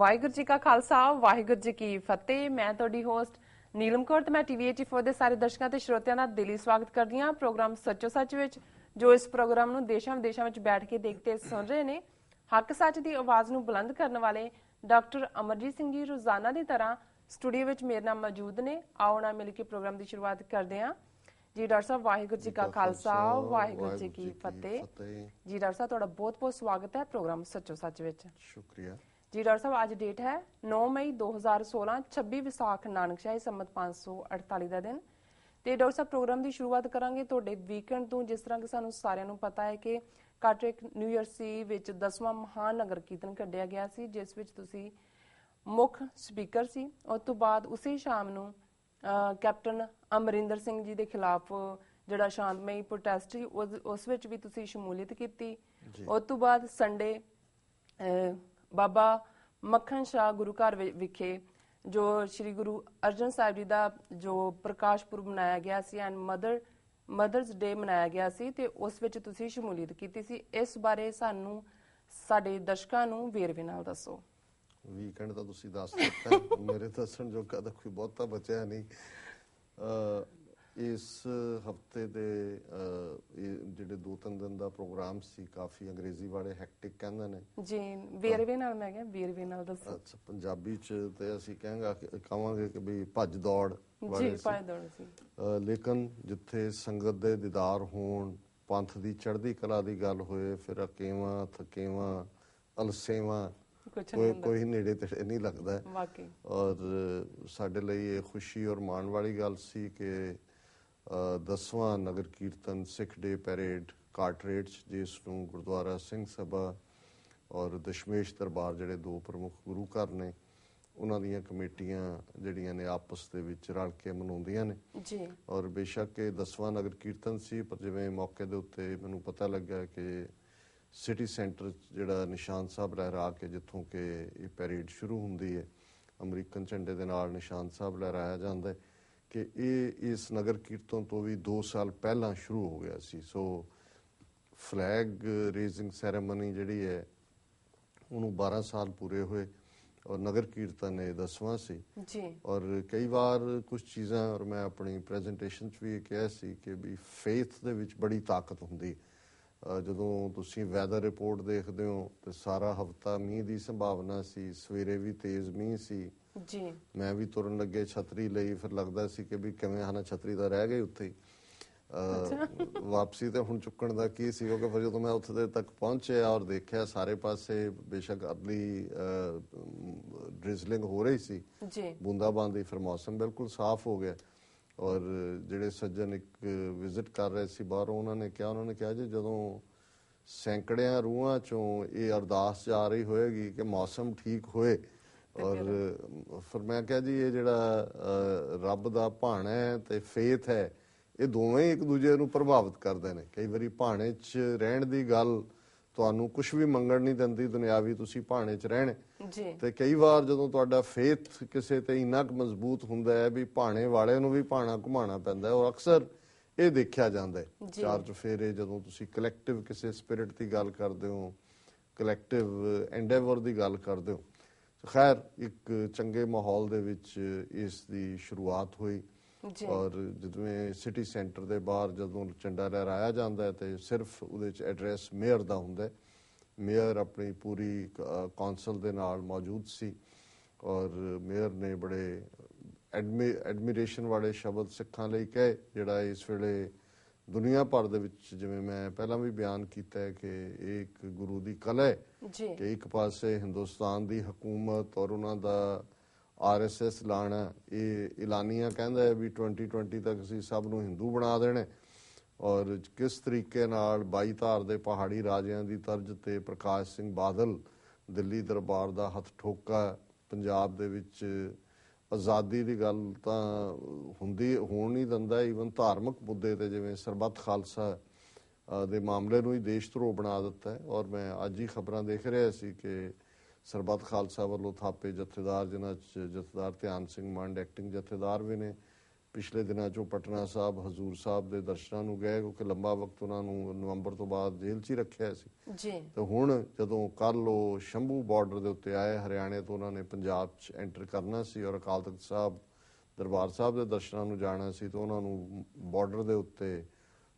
ਵਾਹਿਗੁਰੂ ਜੀ ਕਾ ਖਾਲਸਾ ਵਾਹਿਗੁਰੂ ਜੀ ਕੀ ਫਤਿਹ। ਮੈਂ ਤੁਹਾਡੀ ਹੋਸਟ ਨੀਲਮ ਕੌਰ ਤੇ ਮੈਂ ਟੀਵੀ 84 ਦੇ ਸਾਰੇ ਦਰਸ਼ਕਾਂ ਤੇ ਸਰੋਤਿਆਂ ਦਾ ਦਿਲੀ ਸਵਾਗਤ ਕਰਦੀ ਹਾਂ। ਪ੍ਰੋਗਰਾਮ ਸੱਚੋ ਸੱਚ ਵਿੱਚ ਜੋ ਇਸ ਪ੍ਰੋਗਰਾਮ ਨੂੰ ਦੇਸ਼ਾਂ ਵਿਦੇਸ਼ਾਂ ਵਿੱਚ ਬੈਠ ਕੇ ਦੇਖਦੇ ਸੁਣ ਰਹੇ ਨੇ ਹੱਕ ਸੱਚ ਦੀ ਆਵਾਜ਼ ਨੂੰ ਬੁਲੰਦ ਕਰਨ ਵਾਲੇ ਡਾਕਟਰ ਅਮਰਜੀਤ ਸਿੰਘ ਜੀ ਰੋਜ਼ਾਨਾ ਦੀ ਤਰ੍ਹਾਂ ਸਟੂਡੀਓ ਵਿੱਚ ਮੇਰੇ ਨਾਲ ਮੌਜੂਦ ਨੇ। ਆਓ ਨਾ ਮਿਲ ਕੇ ਪ੍ਰੋਗਰਾਮ ਦੀ ਸ਼ੁਰੂਆਤ ਕਰਦੇ ਹਾਂ। ਜੀ ਡਾਕਟਰ ਸਾਹਿਬ ਵਾਹਿਗੁਰੂ ਜੀ ਕਾ ਖਾਲਸਾ ਵਾਹਿਗੁਰੂ ਜੀ ਕੀ ਫਤਿਹ। ਜੀ ਡਾਕਟਰ ਸਾਹਿਬ ਤੁਹਾਡਾ ਬਹੁਤ-ਬਹੁਤ ਸਵਾਗਤ ਹੈ ਪ੍ਰੋਗਰਾਮ ਸੱਚੋ ਸੱਚ ਵਿੱਚ। ਸ਼ੁਕਰੀਆ। ਜੀ ਡਾਕਟਰ ਸਾਹਿਬ ਅੱਜ ਡੇਟ ਹੈ 9 ਮਈ 2016 26 ਵਿਸਾਖ ਨਾਨਕਸ਼ਾਹੀ ਸੰਮਤ 548 ਦਾ ਦਿਨ। ਤੇ ਡਾਕਟਰ ਸਾਹਿਬ ਪ੍ਰੋਗਰਾਮ ਦੀ ਸ਼ੁਰੂਆਤ ਕਰਾਂਗੇ ਤੁਹਾਡੇ ਵੀਕਐਂਡ ਤੋਂ ਜਿਸ ਤਰ੍ਹਾਂ ਕਿ ਸਾਨੂੰ ਸਾਰਿਆਂ ਨੂੰ ਪਤਾ ਹੈ ਕਿ ਕਾਟਰਿਕ ਨਿਊ ਇਅਰ ਸੀ ਵਿੱਚ 10ਵਾਂ ਮਹਾਨਗਰ ਕੀਰਤਨ ਕੱਢਿਆ ਗਿਆ ਸੀ ਜਿਸ ਵਿੱਚ ਤੁਸੀਂ ਮੁੱਖ ਸਪੀਕਰ ਸੀ। ਉਸ ਤੋਂ ਬਾਅਦ ਉਸੇ ਸ਼ਾਮ ਨੂੰ ਕੈਪਟਨ ਅਮਰਿੰਦਰ ਸਿੰਘ ਜੀ ਦੇ ਖਿਲਾਫ ਜਿਹੜਾ ਸ਼ਾਂਤਮਈ ਪ੍ਰੋਟੈਸਟ ਸੀ ਉਸ- ਵਿੱਚ ਵੀ ਤੁਸੀਂ ਸ਼ਮੂਲੀਅਤ ਕੀਤੀ। ਉਸ ਤੋਂ ਬਾਅਦ ਸੰਡੇ ਬਾਬਾ ਮੱਖਣ ਸ਼ਾਹ ਗੁਰੂ ਘਰ ਵਿਖੇ ਜੋ ਸ੍ਰੀ ਗੁਰੂ ਅਰਜਨ ਸਾਹਿਬ ਜੀ ਦਾ ਜੋ ਪ੍ਰਕਾਸ਼ ਪੁਰਬ ਮਨਾਇਆ ਗਿਆ ਸੀ ਐਂਡ ਮਦਰ ਮਦਰਸ ਡੇ ਮਨਾਇਆ ਗਿਆ ਸੀ ਤੇ ਉਸ ਵਿੱਚ ਤੁਸੀਂ ਸ਼ਮੂਲੀਅਤ ਕੀਤੀ ਸੀ, ਇਸ ਬਾਰੇ ਸਾਨੂੰ ਸਾਡੇ ਦਰਸ਼ਕਾਂ ਨੂੰ ਵੇਰਵੇ ਨਾਲ ਦੱਸੋ। ਵੀਕਐਂਡ ਤਾਂ ਤੁਸੀਂ ਦੱਸ ਦਿੱਤਾ, ਮੇਰੇ ਦੱਸਣ ਜੋਗਾ ਤਾਂ ਕੋਈ ਬਹੁਤਾ ਬਚਿਆ ਨਹੀਂ। ਇਸ ਹਫ਼ਤੇ ਦੇ ਜਿਹੜੇ ਦੋ ਤਿੰਨ ਦਿਨ ਦਾ ਪ੍ਰੋਗਰਾਮ ਸੀ ਕਾਫੀ ਅੰਗਰੇਜ਼ੀ ਵਾਲੇ ਹੈਕਟਿਕ ਕਹਿੰਦੇ ਨੇ। ਜੀ ਵੇਰਵੇ ਨਾਲ ਮੈਂ ਕਿਹਾ ਵੇਰਵੇ ਨਾਲ ਦੱਸੋ। ਅੱਛਾ ਪੰਜਾਬੀ ਚ ਤੇ ਅਸੀਂ ਕਹਾਂਗਾ ਕਹਾਂਗੇ ਕਿ ਵੀ ਭੱਜ ਦੌੜ ਜੀ ਪਾਏ ਦੌੜ ਸੀ। ਲੇਕਿਨ ਜਿੱਥੇ ਸੰਗਤ ਦੇ ਦੀਦਾਰ ਹੋਣ ਪੰਥ ਦੀ ਚੜ੍ਹਦੀ ਕਲਾ ਦੀ ਗੱਲ ਹੋਏ ਫਿਰ ਅਕੇਵਾਂ ਥਕੇਵਾਂ ਅਲਸੇਵਾਂ ਕੋਈ ਕੋਈ ਨੇੜੇ ਤੇੜੇ ਨਹੀਂ ਲੱਗਦਾ। ਵਾਕਈ। ਔਰ ਸਾਡੇ ਲਈ ਇਹ ਖੁਸ਼ੀ ਔਰ ਮਾਣ ਵਾਲੀ ਗੱਲ ਸੀ ਕਿ ਦਸਵਾਂ ਨਗਰ ਕੀਰਤਨ ਸਿੱਖ ਡੇ ਪੈਰੇਡ ਕਾਰਟਰੇਟ 'ਚ ਜਿਸ ਨੂੰ ਗੁਰਦੁਆਰਾ ਸਿੰਘ ਸਭਾ ਔਰ ਦਸ਼ਮੇਸ਼ ਦਰਬਾਰ ਜਿਹੜੇ ਦੋ ਪ੍ਰਮੁੱਖ ਗੁਰੂ ਘਰ ਨੇ ਉਹਨਾਂ ਦੀਆਂ ਕਮੇਟੀਆਂ ਜਿਹੜੀਆਂ ਨੇ ਆਪਸ ਦੇ ਵਿੱਚ ਰਲ ਕੇ ਮਨਾਉਂਦੀਆਂ ਨੇ। ਜੀ। ਔਰ ਬੇਸ਼ੱਕ ਇਹ ਦਸਵਾਂ ਨਗਰ ਕੀਰਤਨ ਸੀ ਪਰ ਜਿਵੇਂ ਮੌਕੇ ਦੇ ਉੱਤੇ ਮੈਨੂੰ ਪਤਾ ਲੱਗਾ ਕਿ ਸਿਟੀ ਸੈਂਟਰ ਜਿਹੜਾ ਨਿਸ਼ਾਨ ਸਾਹਿਬ ਲਹਿਰਾ ਕੇ ਜਿੱਥੋਂ ਕਿ ਇਹ ਪੈਰੇਡ ਸ਼ੁਰੂ ਹੁੰਦੀ ਹੈ ਅਮਰੀਕਨ ਝੰਡੇ ਦੇ ਨਾਲ ਨਿਸ਼ਾਨ ਸਾਹਿਬ ਲਹਿਰਾਇਆ ਜਾਂਦਾ ਹੈ। ਕਿ ਇਹ ਇਸ ਨਗਰ ਕੀਰਤਨ ਤੋਂ ਵੀ 2 ਸਾਲ ਪਹਿਲਾਂ ਸ਼ੁਰੂ ਹੋ ਗਿਆ ਸੀ। ਸੋ ਫਲੈਗ ਰੇਜ਼ਿੰਗ ਸੈਰੇਮਨੀ ਜਿਹੜੀ ਹੈ ਉਹਨੂੰ 12 ਸਾਲ ਪੂਰੇ ਹੋਏ ਔਰ ਨਗਰ ਕੀਰਤਨ ਇਹ 10ਵਾਂ ਸੀ। ਜੀ। ਔਰ ਕਈ ਵਾਰ ਕੁਝ ਚੀਜ਼ਾਂ ਔਰ ਮੈਂ ਆਪਣੀ ਪ੍ਰੈਜੈਂਟੇਸ਼ਨ 'ਚ ਵੀ ਇਹ ਕਿਹਾ ਸੀ ਕਿ ਵੀ ਫੇਥ ਦੇ ਵਿੱਚ ਬੜੀ ਤਾਕਤ ਹੁੰਦੀ ਜਦੋਂ ਤੁਸੀਂ ਵੈਦਰ ਰਿਪੋਰਟ ਦੇਖਦੇ ਹੋ ਤੇ ਸਾਰਾ ਹਫਤਾ ਮੀਂਹ ਦੀ ਸੰਭਾਵਨਾ ਸੀ ਸਵੇਰੇ ਵੀ ਤੇਜ਼ ਮੀਂਹ ਸੀ ਜੀ। ਮੈਂ ਵੀ ਤੁਰਨ ਲੱਗੇ ਛਤਰੀ ਲਈ ਫਿਰ ਲੱਗਦਾ ਸੀ ਕਿ ਵੀ ਕਿਵੇਂ ਹਨਾ ਛਤਰੀ ਤਾਂ ਰਹਿ ਗਈ ਉੱਥੇ ਹੀ। ਵਾਪਸੀ ਤੇ ਹੁਣ ਚੁੱਕਣ ਦਾ ਕੀ ਸੀ ਕਿਉਂਕਿ ਫਿਰ ਜਦੋਂ ਮੈਂ ਉੱਥੇ ਦੇ ਤੱਕ ਪਹੁੰਚਿਆ ਔਰ ਦੇਖਿਆ ਸਾਰੇ ਪਾਸੇ ਬੇਸ਼ੱਕ ਅਰਲੀ ਡ੍ਰਿਜ਼ਲਿੰਗ ਹੋ ਰਹੀ ਸੀ। ਜੀ। ਬੂੰਦਾਬਾਂਦੀ ਫਿਰ ਮੌਸਮ ਬਿਲਕੁਲ ਸਾਫ਼ ਹੋ ਗਿਆ। ਔਰ ਜਿਹੜੇ ਸੱਜਣ ਇੱਕ ਵਿਜ਼ਿਟ ਕਰ ਰਹੇ ਸੀ ਬਾਹਰੋਂ ਉਹਨਾਂ ਨੇ ਕਿਹਾ ਉਹਨਾਂ ਨੇ ਕਿਹਾ ਜੀ ਜਦੋਂ ਸੈਂਕੜਿਆਂ ਰੂਹਾਂ ਚੋਂ ਇਹ ਅਰਦਾਸ ਜਾ ਰਹੀ ਹੋਏਗੀ ਕਿ ਮੌਸਮ ਠੀਕ ਹੋਏ ਔਰ ਫਿਰ ਮੈਂ ਕਿਹਾ ਜੀ ਇਹ ਜਿਹੜਾ ਰੱਬ ਦਾ ਭਾਣਾ ਹੈ ਤੇ ਫੇਥ ਹੈ ਇਹ ਦੋਵੇਂ ਇੱਕ ਦੂਜੇ ਨੂੰ ਪ੍ਰਭਾਵਿਤ ਕਰਦੇ ਨੇ। ਕਈ ਵਾਰੀ ਭਾਣੇ 'ਚ ਰਹਿਣ ਦੀ ਗੱਲ ਤੁਹਾਨੂੰ ਕੁਝ ਵੀ ਮੰਗਣ ਨਹੀਂ ਦਿੰਦੀ ਦੁਨਿਆਵੀ ਤੁਸੀਂ ਭਾਣੇ 'ਚ ਰਹਿਣ। ਜੀ। ਤੇ ਕਈ ਵਾਰ ਜਦੋਂ ਤੁਹਾਡਾ ਫੇਥ ਕਿਸੇ ਤੇ ਇੰਨਾ ਕੁ ਮਜ਼ਬੂਤ ਹੁੰਦਾ ਹੈ ਵੀ ਭਾਣੇ ਵਾਲੇ ਨੂੰ ਵੀ ਭਾਣਾ ਘੁਮਾਉਣਾ ਪੈਂਦਾ ਹੈ ਔਰ ਅਕਸਰ ਇਹ ਦੇਖਿਆ ਜਾਂਦਾ ਹੈ। ਚਾਰ ਚਫੇਰੇ ਜਦੋਂ ਤੁਸੀਂ ਕਲੈਕਟਿਵ ਕਿਸੇ ਸਪਿਰਿਟ ਦੀ ਗੱਲ ਕਰਦੇ ਹੋ ਕਲੈਕਟਿਵ ਐਂਡੇਵਰ ਦੀ ਗੱਲ ਕਰਦੇ ਹੋ ਖੈਰ ਇੱਕ ਚੰਗੇ ਮਾਹੌਲ ਦੇ ਵਿੱਚ ਇਸ ਦੀ ਸ਼ੁਰੂਆਤ ਹੋਈ ਔਰ ਜਿਵੇਂ ਸਿਟੀ ਸੈਂਟਰ ਦੇ ਬਾਹਰ ਜਦੋਂ ਝੰਡਾ ਲਹਿਰਾਇਆ ਜਾਂਦਾ ਹੈ ਤੇ ਸਿਰਫ ਉਹਦੇ ਚ ਐਡਰੈਸ ਮੇਅਰ ਦਾ ਹੁੰਦਾ ਹੈ। ਮੇਅਰ ਆਪਣੀ ਪੂਰੀ ਕੌਂਸਲ ਦੇ ਨਾਲ ਮੌਜੂਦ ਸੀ ਔਰ ਮੇਅਰ ਨੇ ਬੜੇ ਐਡਮਿਰੇਸ਼ਨ ਵਾਲੇ ਸ਼ਬਦ ਸਿੱਖਾਂ ਲਈ ਕਹੇ ਜਿਹੜਾ ਇਸ ਵੇਲੇ ਦੁਨੀਆ ਭਰ ਦੇ ਵਿੱਚ ਜਿਵੇਂ ਮੈਂ ਪਹਿਲਾਂ ਵੀ ਬਿਆਨ ਕੀਤਾ ਹੈ ਕਿ ਇਹ ਇੱਕ ਗੁਰੂ ਦੀ ਕਲਾ ਹੈ। ਜੀ। ਕਿ ਇੱਕ ਪਾਸੇ ਹਿੰਦੁਸਤਾਨ ਦੀ ਹਕੂਮਤ ਔਰ ਉਹਨਾਂ ਦਾ ਆਰਐਸਐਸ ਲਾਣਾ, ਇਹ ਇਲਾਨੀਆਂ ਕਹਿੰਦਾ ਹੈ ਵੀ 2020 ਤੱਕ ਅਸੀਂ ਸਭ ਨੂੰ ਹਿੰਦੂ ਬਣਾ ਦੇਣਾ ਔਰ ਕਿਸ ਤਰੀਕੇ ਨਾਲ 22 ਧਾਰ ਦੇ ਪਹਾੜੀ ਰਾਜਿਆਂ ਦੀ ਤਰਜ਼ ਤੇ ਪ੍ਰਕਾਸ਼ ਸਿੰਘ ਬਾਦਲ ਦਿੱਲੀ ਦਰਬਾਰ ਦਾ ਹੱਥ ਠੋਕਾ, ਪੰਜਾਬ ਦੇ ਵਿੱਚ ਆਜ਼ਾਦੀ ਦੀ ਗੱਲ ਤਾਂ ਹੁੰਦੀ, ਹੋਣ ਨਹੀਂ ਦਿੰਦਾ ਈਵਨ ਧਾਰਮਿਕ ਮੁੱਦੇ ਤੇ ਜਿਵੇਂ ਸਰਬੱਤ ਖਾਲਸਾ ਦੇ ਮਾਮਲੇ ਨੂੰ ਹੀ ਦੇਸ਼ ਧਰੋਹ ਬਣਾ ਦਿੱਤਾ ਹੈ। ਔਰ ਮੈਂ ਅੱਜ ਹੀ ਖਬਰਾਂ ਦੇਖ ਰਿਹਾ ਸੀ ਕਿ ਸਰਬੱਤ ਖਾਲਸਾ ਵੱਲੋਂ ਥਾਪੇ ਜਥੇਦਾਰ ਜਿਨ੍ਹਾਂ ਚ ਜਥੇਦਾਰ ਧਿਆਨ ਸਿੰਘ ਮੰਡ ਐਕਟਿੰਗ ਜਥੇਦਾਰ ਵੀ ਨੇ। ਪਿਛਲੇ ਦਿਨਾਂ 'ਚੋਂ ਪਟਨਾ ਸਾਹਿਬ ਹਜ਼ੂਰ ਸਾਹਿਬ ਦੇ ਦਰਸ਼ਨਾਂ ਨੂੰ ਗਏ ਕਿਉਂਕਿ ਲੰਬਾ ਵਕਤ ਉਹਨਾਂ ਨੂੰ ਨਵੰਬਰ ਤੋਂ ਬਾਅਦ ਜੇਲ੍ਹ 'ਚ ਹੀ ਰੱਖਿਆ ਸੀ। ਜੀ। ਤੇ ਹੁਣ ਜਦੋਂ ਕੱਲ ਉਹ ਸ਼ੰਭੂ ਬਾਰਡਰ ਦੇ ਉੱਤੇ ਆਏ ਹਰਿਆਣੇ ਤੋਂ ਉਹਨਾਂ ਨੇ ਪੰਜਾਬ 'ਚ ਐਂਟਰ ਕਰਨਾ ਸੀ ਔਰ ਅਕਾਲ ਤਖਤ ਸਾਹਿਬ ਦਰਬਾਰ ਸਾਹਿਬ ਦੇ ਦਰਸ਼ਨਾਂ ਨੂੰ ਜਾਣਾ ਸੀ ਤਾਂ ਉਹਨਾਂ ਨੂੰ ਬਾਰਡਰ ਦੇ ਉੱਤੇ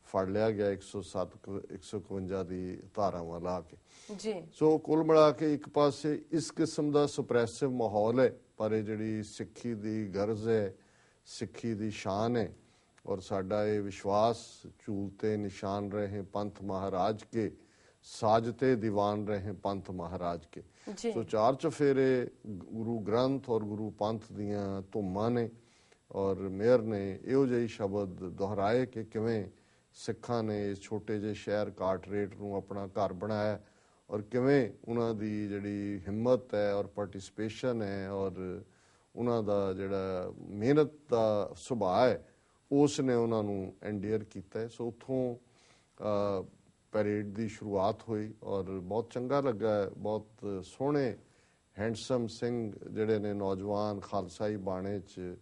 ਫੜ ਲਿਆ ਗਿਆ 107 ਕੁ- 151 ਦੀ ਧਾਰਾਵਾਂ ਲਾ ਕੇ। ਜੀ। ਸੋ ਕੁੱਲ ਮਿਲਾ ਕੇ ਇੱਕ ਪਾਸੇ ਇਸ ਕਿਸਮ ਦਾ ਸੁਪਰੈਸਿਵ ਮਾਹੌਲ ਹੈ ਪਰ ਇਹ ਜਿਹੜੀ ਸਿੱਖੀ ਦੀ ਗਰਜ਼ ਹੈ ਸਿੱਖੀ ਦੀ ਸ਼ਾਨ ਹੈ ਔਰ ਸਾਡਾ ਇਹ ਵਿਸ਼ਵਾਸ ਚੂਲਤੇ ਨਿਸ਼ਾਨ ਰਹੇ ਪੰਥ ਮਹਾਰਾਜ ਕੇ ਸਾਜਤੇ ਦੀਵਾਨ ਰਹੇ ਪੰਥ ਮਹਾਰਾਜ ਕੇ। ਸੋ ਚਾਰ ਚਫੇਰੇ ਗੁਰੂ ਗ੍ਰੰਥ ਔਰ ਗੁਰੂ ਪੰਥ ਦੀਆਂ ਧੁੰਮਾਂ ਨੇ ਔਰ ਮੇਅਰ ਨੇ ਇਹੋ ਜਿਹੀ ਸ਼ਬਦ ਦੁਹਰਾਏ ਕਿ ਕਿਵੇਂ ਸਿੱਖਾਂ ਨੇ ਇਸ ਛੋਟੇ ਜਿਹੇ ਸ਼ਹਿਰ ਕਾਟਰੇਟ ਨੂੰ ਆਪਣਾ ਘਰ ਬਣਾਇਆ ਔਰ ਕਿਵੇਂ ਉਹਨਾਂ ਦੀ ਜਿਹੜੀ ਹਿੰਮਤ ਹੈ ਔਰ ਪਾਰਟਿਸਿਪੇਸ਼ਨ ਹੈ ਔਰ ਉਹਨਾਂ ਦਾ ਜਿਹੜਾ ਮਿਹਨਤ ਦਾ ਸੁਭਾਅ ਹੈ, ਉਸ ਨੇ ਉਹਨਾਂ ਨੂੰ ਐਂਡੀਅਰ ਕੀਤਾ ਸੋ ਉਥੋਂ ਪਰੇਡ ਦੀ ਸ਼ੁਰੂਆਤ ਹੋਈ ਔਰ ਬਹੁਤ ਚੰਗਾ ਲੱਗਾ ਬਹੁਤ ਸੋਹਣੇ ਹੈਂਡਸਮ ਸਿੰਘ ਜਿਹੜੇ ਨੇ ਨੌਜਵਾਨ ਖਾਲਸਾਈ ਬਾਣੇ ਚ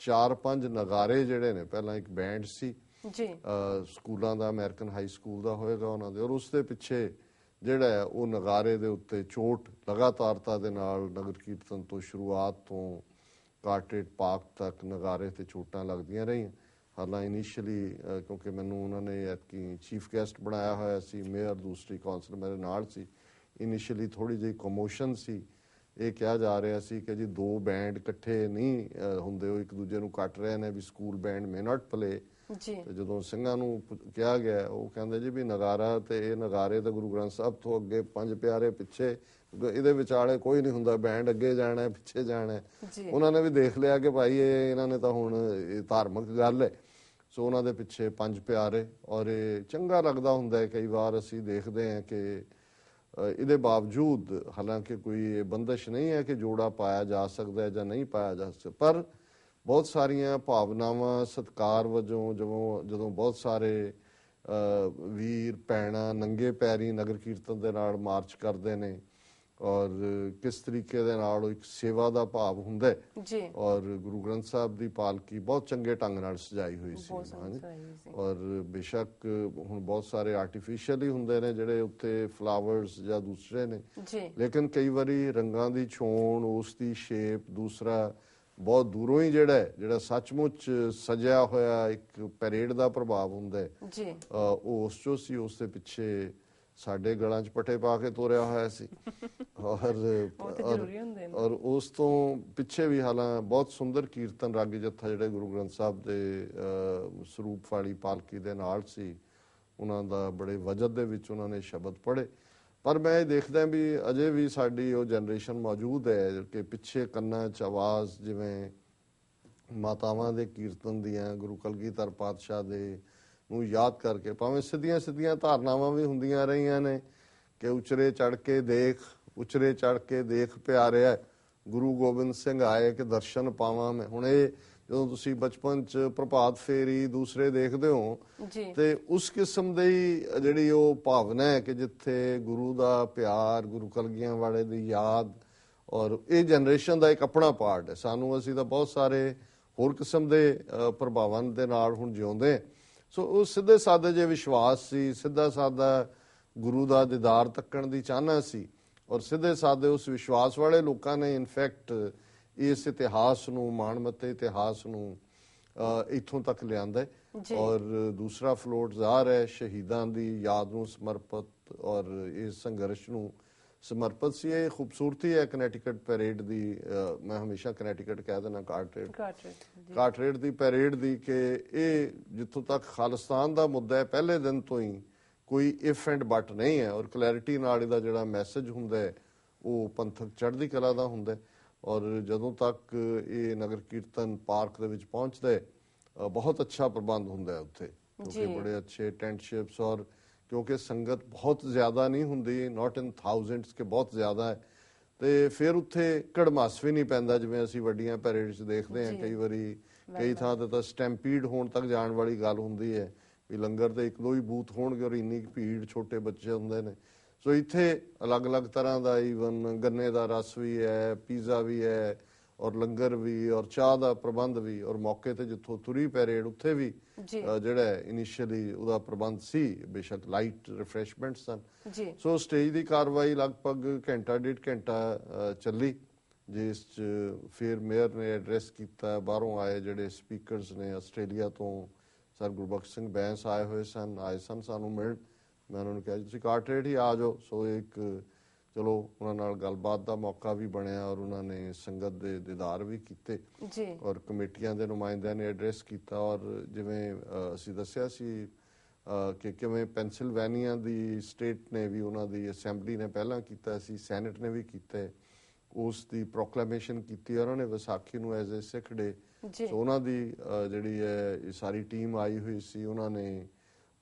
ਚਾਰ ਪੰਜ ਨਗਾਰੇ ਜਿਹੜੇ ਨੇ, ਪਹਿਲਾਂ ਇੱਕ ਬੈਂਡ ਸੀ ਜੀ। ਸਕੂਲਾਂ ਦਾ, ਅਮਰੀਕਨ ਹਾਈ ਸਕੂਲ ਦਾ ਹੋਏਗਾ ਉਹਨਾਂ ਦੇ। ਔਰ ਉਸ ਦੇ ਪਿੱਛੇ ਜਿਹੜਾ ਹੈ, ਉਹ ਨਗਾਰੇ ਦੇ ਉੱਤੇ ਚੋਟ ਲਗਾਤਾਰਤਾ ਦੇ ਨਾਲ ਨਗਰ ਕੀਰਤਨ ਤੋਂ ਸ਼ੁਰੂਆਤ ਤੋਂ ਕਾਰਟੇਟ ਪਾਰਕ ਤੱਕ ਨਗਾਰੇ ਤੇ ਚੋਟਾਂ ਲੱਗਦੀਆਂ ਰਹੀਆਂ। ਹਾਲਾਂ ਇਨੀਸ਼ੀਅਲੀ ਕਿਉਂਕਿ ਮੈਨੂੰ ਉਹਨਾਂ ਨੇ ਐਤਕੀ ਚੀਫ ਗੈਸਟ ਬਣਾਇਆ ਹੋਇਆ ਸੀ, ਮੇਅਰ ਦੂਸਰੀ ਕੌਂਸਲ ਮੇਰੇ ਨਾਲ ਸੀ। ਇਨੀਸ਼ੀਅਲੀ ਥੋੜੀ ਜਿਹੀ ਕਮੋਸ਼ਨ ਸੀ। ਇਹ ਕਿਹਾ ਜਾ ਰਿਹਾ ਸੀ ਕਿ ਜੀ ਦੋ ਬੈਂਡ ਇਕੱਠੇ ਨਹੀਂ ਹੁੰਦੇ, ਉਹ ਇੱਕ ਦੂਜੇ ਨੂੰ ਕੱਟ ਰਹੇ ਨੇ ਵੀ school band may not play ਜੀ। ਤੇ ਜਦੋਂ ਸਿੰਘਾਂ ਨੂੰ ਕਿਹਾ ਗਿਆ ਉਹ ਕਹਿੰਦੇ ਜੀ ਵੀ ਨਗਾਰਾ ਤੇ ਇਹ ਨਗਾਰੇ ਤੇ ਗੁਰੂ ਗ੍ਰੰਥ ਸਾਹਿਬ ਤੋਂ ਅੱਗੇ ਪੰਜ ਪਿਆਰੇ ਪਿੱਛੇ ਇਹਦੇ ਵਿਚਾਲੇ ਕੋਈ ਨਹੀਂ ਹੁੰਦਾ ਬੈਂਡ ਅੱਗੇ ਜਾਣਾ ਪਿੱਛੇ ਜਾਣਾ ਉਹਨਾਂ ਨੇ ਵੀ ਦੇਖ ਲਿਆ ਕਿ ਭਾਈ ਇਹ ਇਹਨਾਂ ਨੇ ਤਾਂ ਹੁਣ ਇਹ ਧਾਰਮਿਕ ਗੱਲ ਹੈ। ਸੋ ਉਹਨਾਂ ਦੇ ਪਿੱਛੇ ਪੰਜ ਪਿਆਰੇ ਔਰ ਇਹ ਚੰਗਾ ਲੱਗਦਾ ਹੁੰਦਾ ਹੈ ਕਈ ਵਾਰ ਅਸੀਂ ਦੇਖਦੇ ਹਾਂ ਕਿ ਇਹਦੇ ਬਾਵਜੂਦ ਹਾਲਾਂਕਿ ਕੋਈ ਬੰਦਸ਼ ਨਹੀਂ ਹੈ ਕਿ ਜੋੜਾ ਪਾਇਆ ਜਾ ਸਕਦਾ ਹੈ ਜਾਂ ਨਹੀਂ ਪਾਇਆ ਜਾ ਸਕਦਾ ਪਰ ਬਹੁਤ ਸਾਰੀਆਂ ਭਾਵਨਾਵਾਂ ਸਤਕਾਰ ਵਜੋਂ ਜਦੋਂ ਜਦੋਂ ਬਹੁਤ ਸਾਰੇ ਵੀਰ ਭੈਣਾਂ ਨੰਗੇ ਪੈਰੀ ਨਗਰ ਕੀਰਤਨ ਦੇ ਨਾਲ ਮਾਰਚ ਕਰਦੇ ਨੇ ਔਰ ਕਿਸ ਤਰੀਕੇ ਦੇ ਨਾਲ ਇੱਕ ਸੇਵਾ ਦਾ ਭਾਵ ਹੁੰਦਾ ਹੈ। ਜੀ। ਔਰ ਗੁਰੂ ਗ੍ਰੰਥ ਸਾਹਿਬ ਦੀ ਪਾਲਕੀ ਬਹੁਤ ਚੰਗੇ ਢੰਗ ਨਾਲ ਸਜਾਈ ਹੋਈ ਸੀ। ਔਰ ਬੇਸ਼ੱਕ ਹੁਣ ਬਹੁਤ ਸਾਰੇ ਆਰਟੀਫੀਸ਼ੀਅਲ ਹੀ ਹੁੰਦੇ ਨੇ ਜਿਹੜੇ ਉੱਤੇ ਫਲਾਵਰਸ ਜਾਂ ਦੂਸਰੇ ਨੇ। ਜੀ। ਲੇਕਿਨ ਕਈ ਵਾਰੀ ਰੰਗਾਂ ਦੀ ਚੋਣ ਉਸ ਦੀ ਸ਼ੇਪ ਦੂਸਰਾ ਬਹੁਤ ਦੂਰੋਂ ਹੀ ਜਿਹੜਾ ਜਿਹੜਾ ਸੱਚਮੁੱਚ ਸਜਿਆ ਹੋਇਆ ਇੱਕ ਪੈਰੇਡ ਦਾ ਪ੍ਰਭਾਵ ਹੁੰਦਾ ਹੈ ਜੀ। ਉਹ ਉਸ ਚੋਂ ਸੀ ਉਸ ਦੇ ਪਿੱਛੇ ਸਾਡੇ ਗਲਾਂ 'ਚ ਪੱਠੇ ਪਾ ਕੇ ਤੋਰਿਆ ਹੋਇਆ ਸੀ। ਔਰ ਔਰ- ਉਸ ਤੋਂ ਪਿੱਛੇ ਵੀ ਹਾਲਾਂ ਬਹੁਤ ਸੁੰਦਰ ਕੀਰਤਨ ਰਾਗੀ ਜੱਥਾ ਜਿਹੜੇ ਗੁਰੂ ਗ੍ਰੰਥ ਸਾਹਿਬ ਦੇ ਸਰੂਪ ਵਾਲੀ ਪਾਲਕੀ ਦੇ ਨਾਲ ਸੀ ਉਹਨਾਂ ਦਾ ਬੜੇ ਵਜਦ ਦੇ ਵਿੱਚ ਉਹਨਾਂ ਨੇ ਸ਼ਬਦ ਪੜ੍ਹੇ। ਪਰ ਮੈਂ ਇਹ ਦੇਖਦਾ ਵੀ ਅਜੇ ਵੀ ਸਾਡੀ ਉਹ ਜਨਰੇਸ਼ਨ ਮੌਜੂਦ ਹੈ ਕਿ ਪਿੱਛੇ ਕੰਨਾਂ 'ਚ ਆਵਾਜ਼ ਜਿਵੇਂ ਮਾਤਾਵਾਂ ਦੇ ਕੀਰਤਨ ਦੀਆਂ, ਗੁਰੂ ਕਲਗੀਧਰ ਪਾਤਸ਼ਾਹ ਦੇ ਨੂੰ ਯਾਦ ਕਰਕੇ, ਭਾਵੇਂ ਸਿੱਧੀਆਂ ਸਿੱਧੀਆਂ ਧਾਰਨਾਵਾਂ ਵੀ ਹੁੰਦੀਆਂ ਰਹੀਆਂ ਨੇ ਕਿ ਉਚਰੇ ਚੜ ਕੇ ਦੇਖ, ਉਚਰੇ ਚੜ ਕੇ ਦੇਖ ਪਿਆਰਿਆ, ਗੁਰੂ ਗੋਬਿੰਦ ਸਿੰਘ ਆਏ ਕਿ ਦਰਸ਼ਨ ਪਾਵਾਂ ਮੈਂ। ਹੁਣ ਇਹ ਜਦੋਂ ਤੁਸੀਂ ਬਚਪਨ ਚ ਪ੍ਰਭਾਤ ਫੇਰੀ ਦੂਸਰੇ ਦੇਖਦੇ ਹੋ ਤੇ ਉਸ ਕਿਸਮ ਦੀ ਜਿਹੜੀ ਉਹ ਭਾਵਨਾ ਹੈ ਕਿ ਜਿੱਥੇ ਗੁਰੂ ਦਾ ਪਿਆਰ ਗੁਰੂ ਕਲਗੀਆਂ ਵਾਲੇ ਦੀ ਯਾਦ ਔਰ ਇਹ ਜਨਰੇਸ਼ਨ ਦਾ ਇੱਕ ਆਪਣਾ ਪਾਰਟ ਹੈ ਸਾਨੂੰ ਅਸੀਂ ਤਾਂ ਬਹੁਤ ਸਾਰੇ ਹੋਰ ਕਿਸਮ ਦੇ ਪ੍ਰਭਾਵਾਂ ਦੇ ਨਾਲ ਹੁਣ ਜਿਉਂਦੇ। ਸੋ ਉਹ ਸਿੱਧੇ ਸਾਦੇ ਜੇ ਵਿਸ਼ਵਾਸ ਸੀ ਸਿੱਧਾ ਸਾਦਾ ਗੁਰੂ ਦਾ ਦੀਦਾਰ ਤੱਕਣ ਦੀ ਚਾਹਨਾ ਸੀ ਔਰ ਸਿੱਧੇ ਸਾਦੇ ਉਸ ਵਿਸ਼ਵਾਸ ਵਾਲੇ ਲੋਕਾਂ ਨੇ ਇਨਫੈਕਟ ਇਸ ਇਤਿਹਾਸ ਨੂੰ ਮਾਣਮੱਤੇ ਇਤਿਹਾਸ ਨੂੰ ਇੱਥੋਂ ਤੱਕ ਲਿਆਂਦਾ। ਔਰ ਦੂਸਰਾ ਫਲੋਟ ਜ਼ਾਹਰ ਹੈ ਸ਼ਹੀਦਾਂ ਦੀ ਯਾਦ ਨੂੰ ਸਮਰਪਿਤ ਔਰ ਇਸ ਸੰਘਰਸ਼ ਨੂੰ ਸਮਰਪਿਤ ਸੀ। ਇਹ ਖੂਬਸੂਰਤੀ ਹੈ ਕਨੈਟੀਕਟ ਪੈਰੇਡ ਦੀ ਮੈਂ ਹਮੇਸ਼ਾ ਕਨੈਟੀਕਟ ਕਹਿ ਦਿੰਦਾ ਜੀ। ਕਾਟਰੇਟ ਦੀ ਪੈਰੇਡ ਦੀ ਕਿ ਇਹ ਜਿੱਥੋਂ ਤੱਕ ਖਾਲਿਸਤਾਨ ਦਾ ਮੁੱਦਾ ਹੈ ਪਹਿਲੇ ਦਿਨ ਤੋਂ ਹੀ ਕੋਈ ਇਫ ਐਂਡ ਬਟ ਨਹੀਂ ਹੈ। ਔਰ ਕਲੈਰਿਟੀ ਨਾਲ ਇਹਦਾ ਜਿਹੜਾ ਮੈਸੇਜ ਹੁੰਦਾ ਹੈ ਉਹ ਪੰਥਕ ਚੜ੍ਹਦੀ ਕਲਾ ਦਾ ਹੁੰਦਾ ਹੈ। ਔਰ ਜਦੋਂ ਤੱਕ ਇਹ ਨਗਰ ਕੀਰਤਨ ਪਾਰਕ ਦੇ ਵਿੱਚ ਪਹੁੰਚਦਾ ਹੈ ਬਹੁਤ ਅੱਛਾ ਪ੍ਰਬੰਧ ਹੁੰਦਾ ਹੈ ਉੱਥੇ ਕਿਉਂਕਿ। ਬੜੇ ਅੱਛੇ ਟੈਂਟ ਸ਼ਿਪਸ ਔਰ ਕਿਉਂਕਿ ਸੰਗਤ ਬਹੁਤ ਜ਼ਿਆਦਾ ਨਹੀਂ ਹੁੰਦੀ ਨਾਟ ਇਨ ਥਾਊਜ਼ੈਂਡਸ ਕਿ ਬਹੁਤ ਜ਼ਿਆਦਾ ਹੈ ਤੇ ਫਿਰ ਉੱਥੇ ਕੜਮਾਸ ਵੀ ਨਹੀਂ ਪੈਂਦਾ ਜਿਵੇਂ ਅਸੀਂ ਵੱਡੀਆਂ ਪੈਰੇਡਸ ਦੇਖਦੇ ਹਾਂ। ਕਈ ਵਾਰੀ ਕਈ ਥਾਂ ਤੇ ਤਾਂ ਸਟੈਂਪੀਡ ਹੋਣ ਤੱਕ ਜਾਣ ਵਾਲੀ ਗੱਲ ਹੁੰਦੀ ਹੈ ਵੀ ਲੰਗਰ ਦੇ ਇੱਕ ਦੋ ਹੀ ਬੂਥ ਹੋਣਗੇ ਔਰ ਇੰਨੀ ਭੀੜ ਛੋਟੇ ਬੱਚੇ ਹੁੰਦੇ ਨੇ ਸੋ ਇੱਥੇ ਅਲੱਗ-ਅਲੱਗ ਤਰ੍ਹਾਂ ਦਾ ਈਵਨ ਗੰਨੇ ਦਾ ਰਸ ਵੀ ਹੈ ਪੀਜ਼ਾ ਵੀ ਹੈ ਔਰ ਲੰਗਰ ਵੀ ਔਰ ਚਾਹ ਦਾ ਪ੍ਰਬੰਧ ਵੀ ਔਰ ਮੌਕੇ ਤੇ ਜਿੱਥੋਂ ਤੁਰੀ ਪੈਰੇਡ ਉੱਥੇ ਵੀ ਜਿਹੜਾ ਇਨੀਸ਼ੀਅਲੀ ਉਹਦਾ ਪ੍ਰਬੰਧ ਸੀ ਬੇਸ਼ੱਕ ਲਾਈਟ ਰਿਫਰੈਸ਼ਮੈਂਟ ਸਨ। ਸੋ ਸਟੇਜ ਦੀ ਕਾਰਵਾਈ ਲਗਭਗ ਘੰਟਾ ਡੇਢ ਘੰਟਾ ਚੱਲੀ ਜਿਸ ਚ ਫਿਰ ਮੇਅਰ ਨੇ ਐਡਰੈਸ ਕੀਤਾ ਬਾਹਰੋਂ ਆਏ ਜਿਹੜੇ ਸਪੀਕਰਸ ਨੇ ਆਸਟ੍ਰੇਲੀਆ ਤੋਂ ਸਰ ਗੁਰਬਖਸ਼ ਸਿੰਘ ਬੈਂਸ ਆਏ ਹੋਏ ਸਨ ਆਏ ਸਨ ਸਾਨੂੰ ਮਿਲਣ ਮੈਂ ਉਹਨਾਂ ਨੂੰ ਕਿਹਾ ਜੀ ਤੁਸੀਂ ਕਾਰਟਰੇਟ ਹੀ ਆ ਜਾਓ ਸੋ ਇੱਕ ਚਲੋ ਉਹਨਾਂ ਨਾਲ ਗੱਲਬਾਤ ਦਾ ਮੌਕਾ ਵੀ ਬਣਿਆ ਔਰ ਉਹਨਾਂ ਨੇ ਸੰਗਤ ਦੇ ਦੀਦਾਰ ਵੀ ਕੀਤੇ ਜੀ ਔਰ ਕਮੇਟੀਆਂ ਦੇ ਨੁਮਾਇੰਦਿਆਂ ਨੇ ਐਡਰੈਸ ਕੀਤਾ ਔਰ ਜਿਵੇਂ ਅਸੀਂ ਦੱਸਿਆ ਸੀ ਕਿ ਕਿਵੇਂ ਪੈਨਸਿਲਵੇਨੀਆ ਦੀ ਸਟੇਟ ਨੇ ਵੀ ਉਹਨਾਂ ਦੀ ਅਸੈਂਬਲੀ ਨੇ ਪਹਿਲਾਂ ਕੀਤਾ ਸੀ ਸੈਨੇਟ ਨੇ ਵੀ ਕੀਤਾ। ਉਸ ਦੀ ਪ੍ਰੋਕਲੇਮੇਸ਼ਨ ਕੀਤੀ ਉਹਨਾਂ ਨੇ ਵਿਸਾਖੀ ਨੂੰ ਐਜ਼ ਅ ਸਿੱਖ ਡੇ ਸੋ ਉਹਨਾਂ ਦੀ ਜਿਹੜੀ ਹੈ ਸਾਰੀ ਟੀਮ ਆਈ ਹੋਈ ਸੀ ਉਹਨਾਂ ਨੇ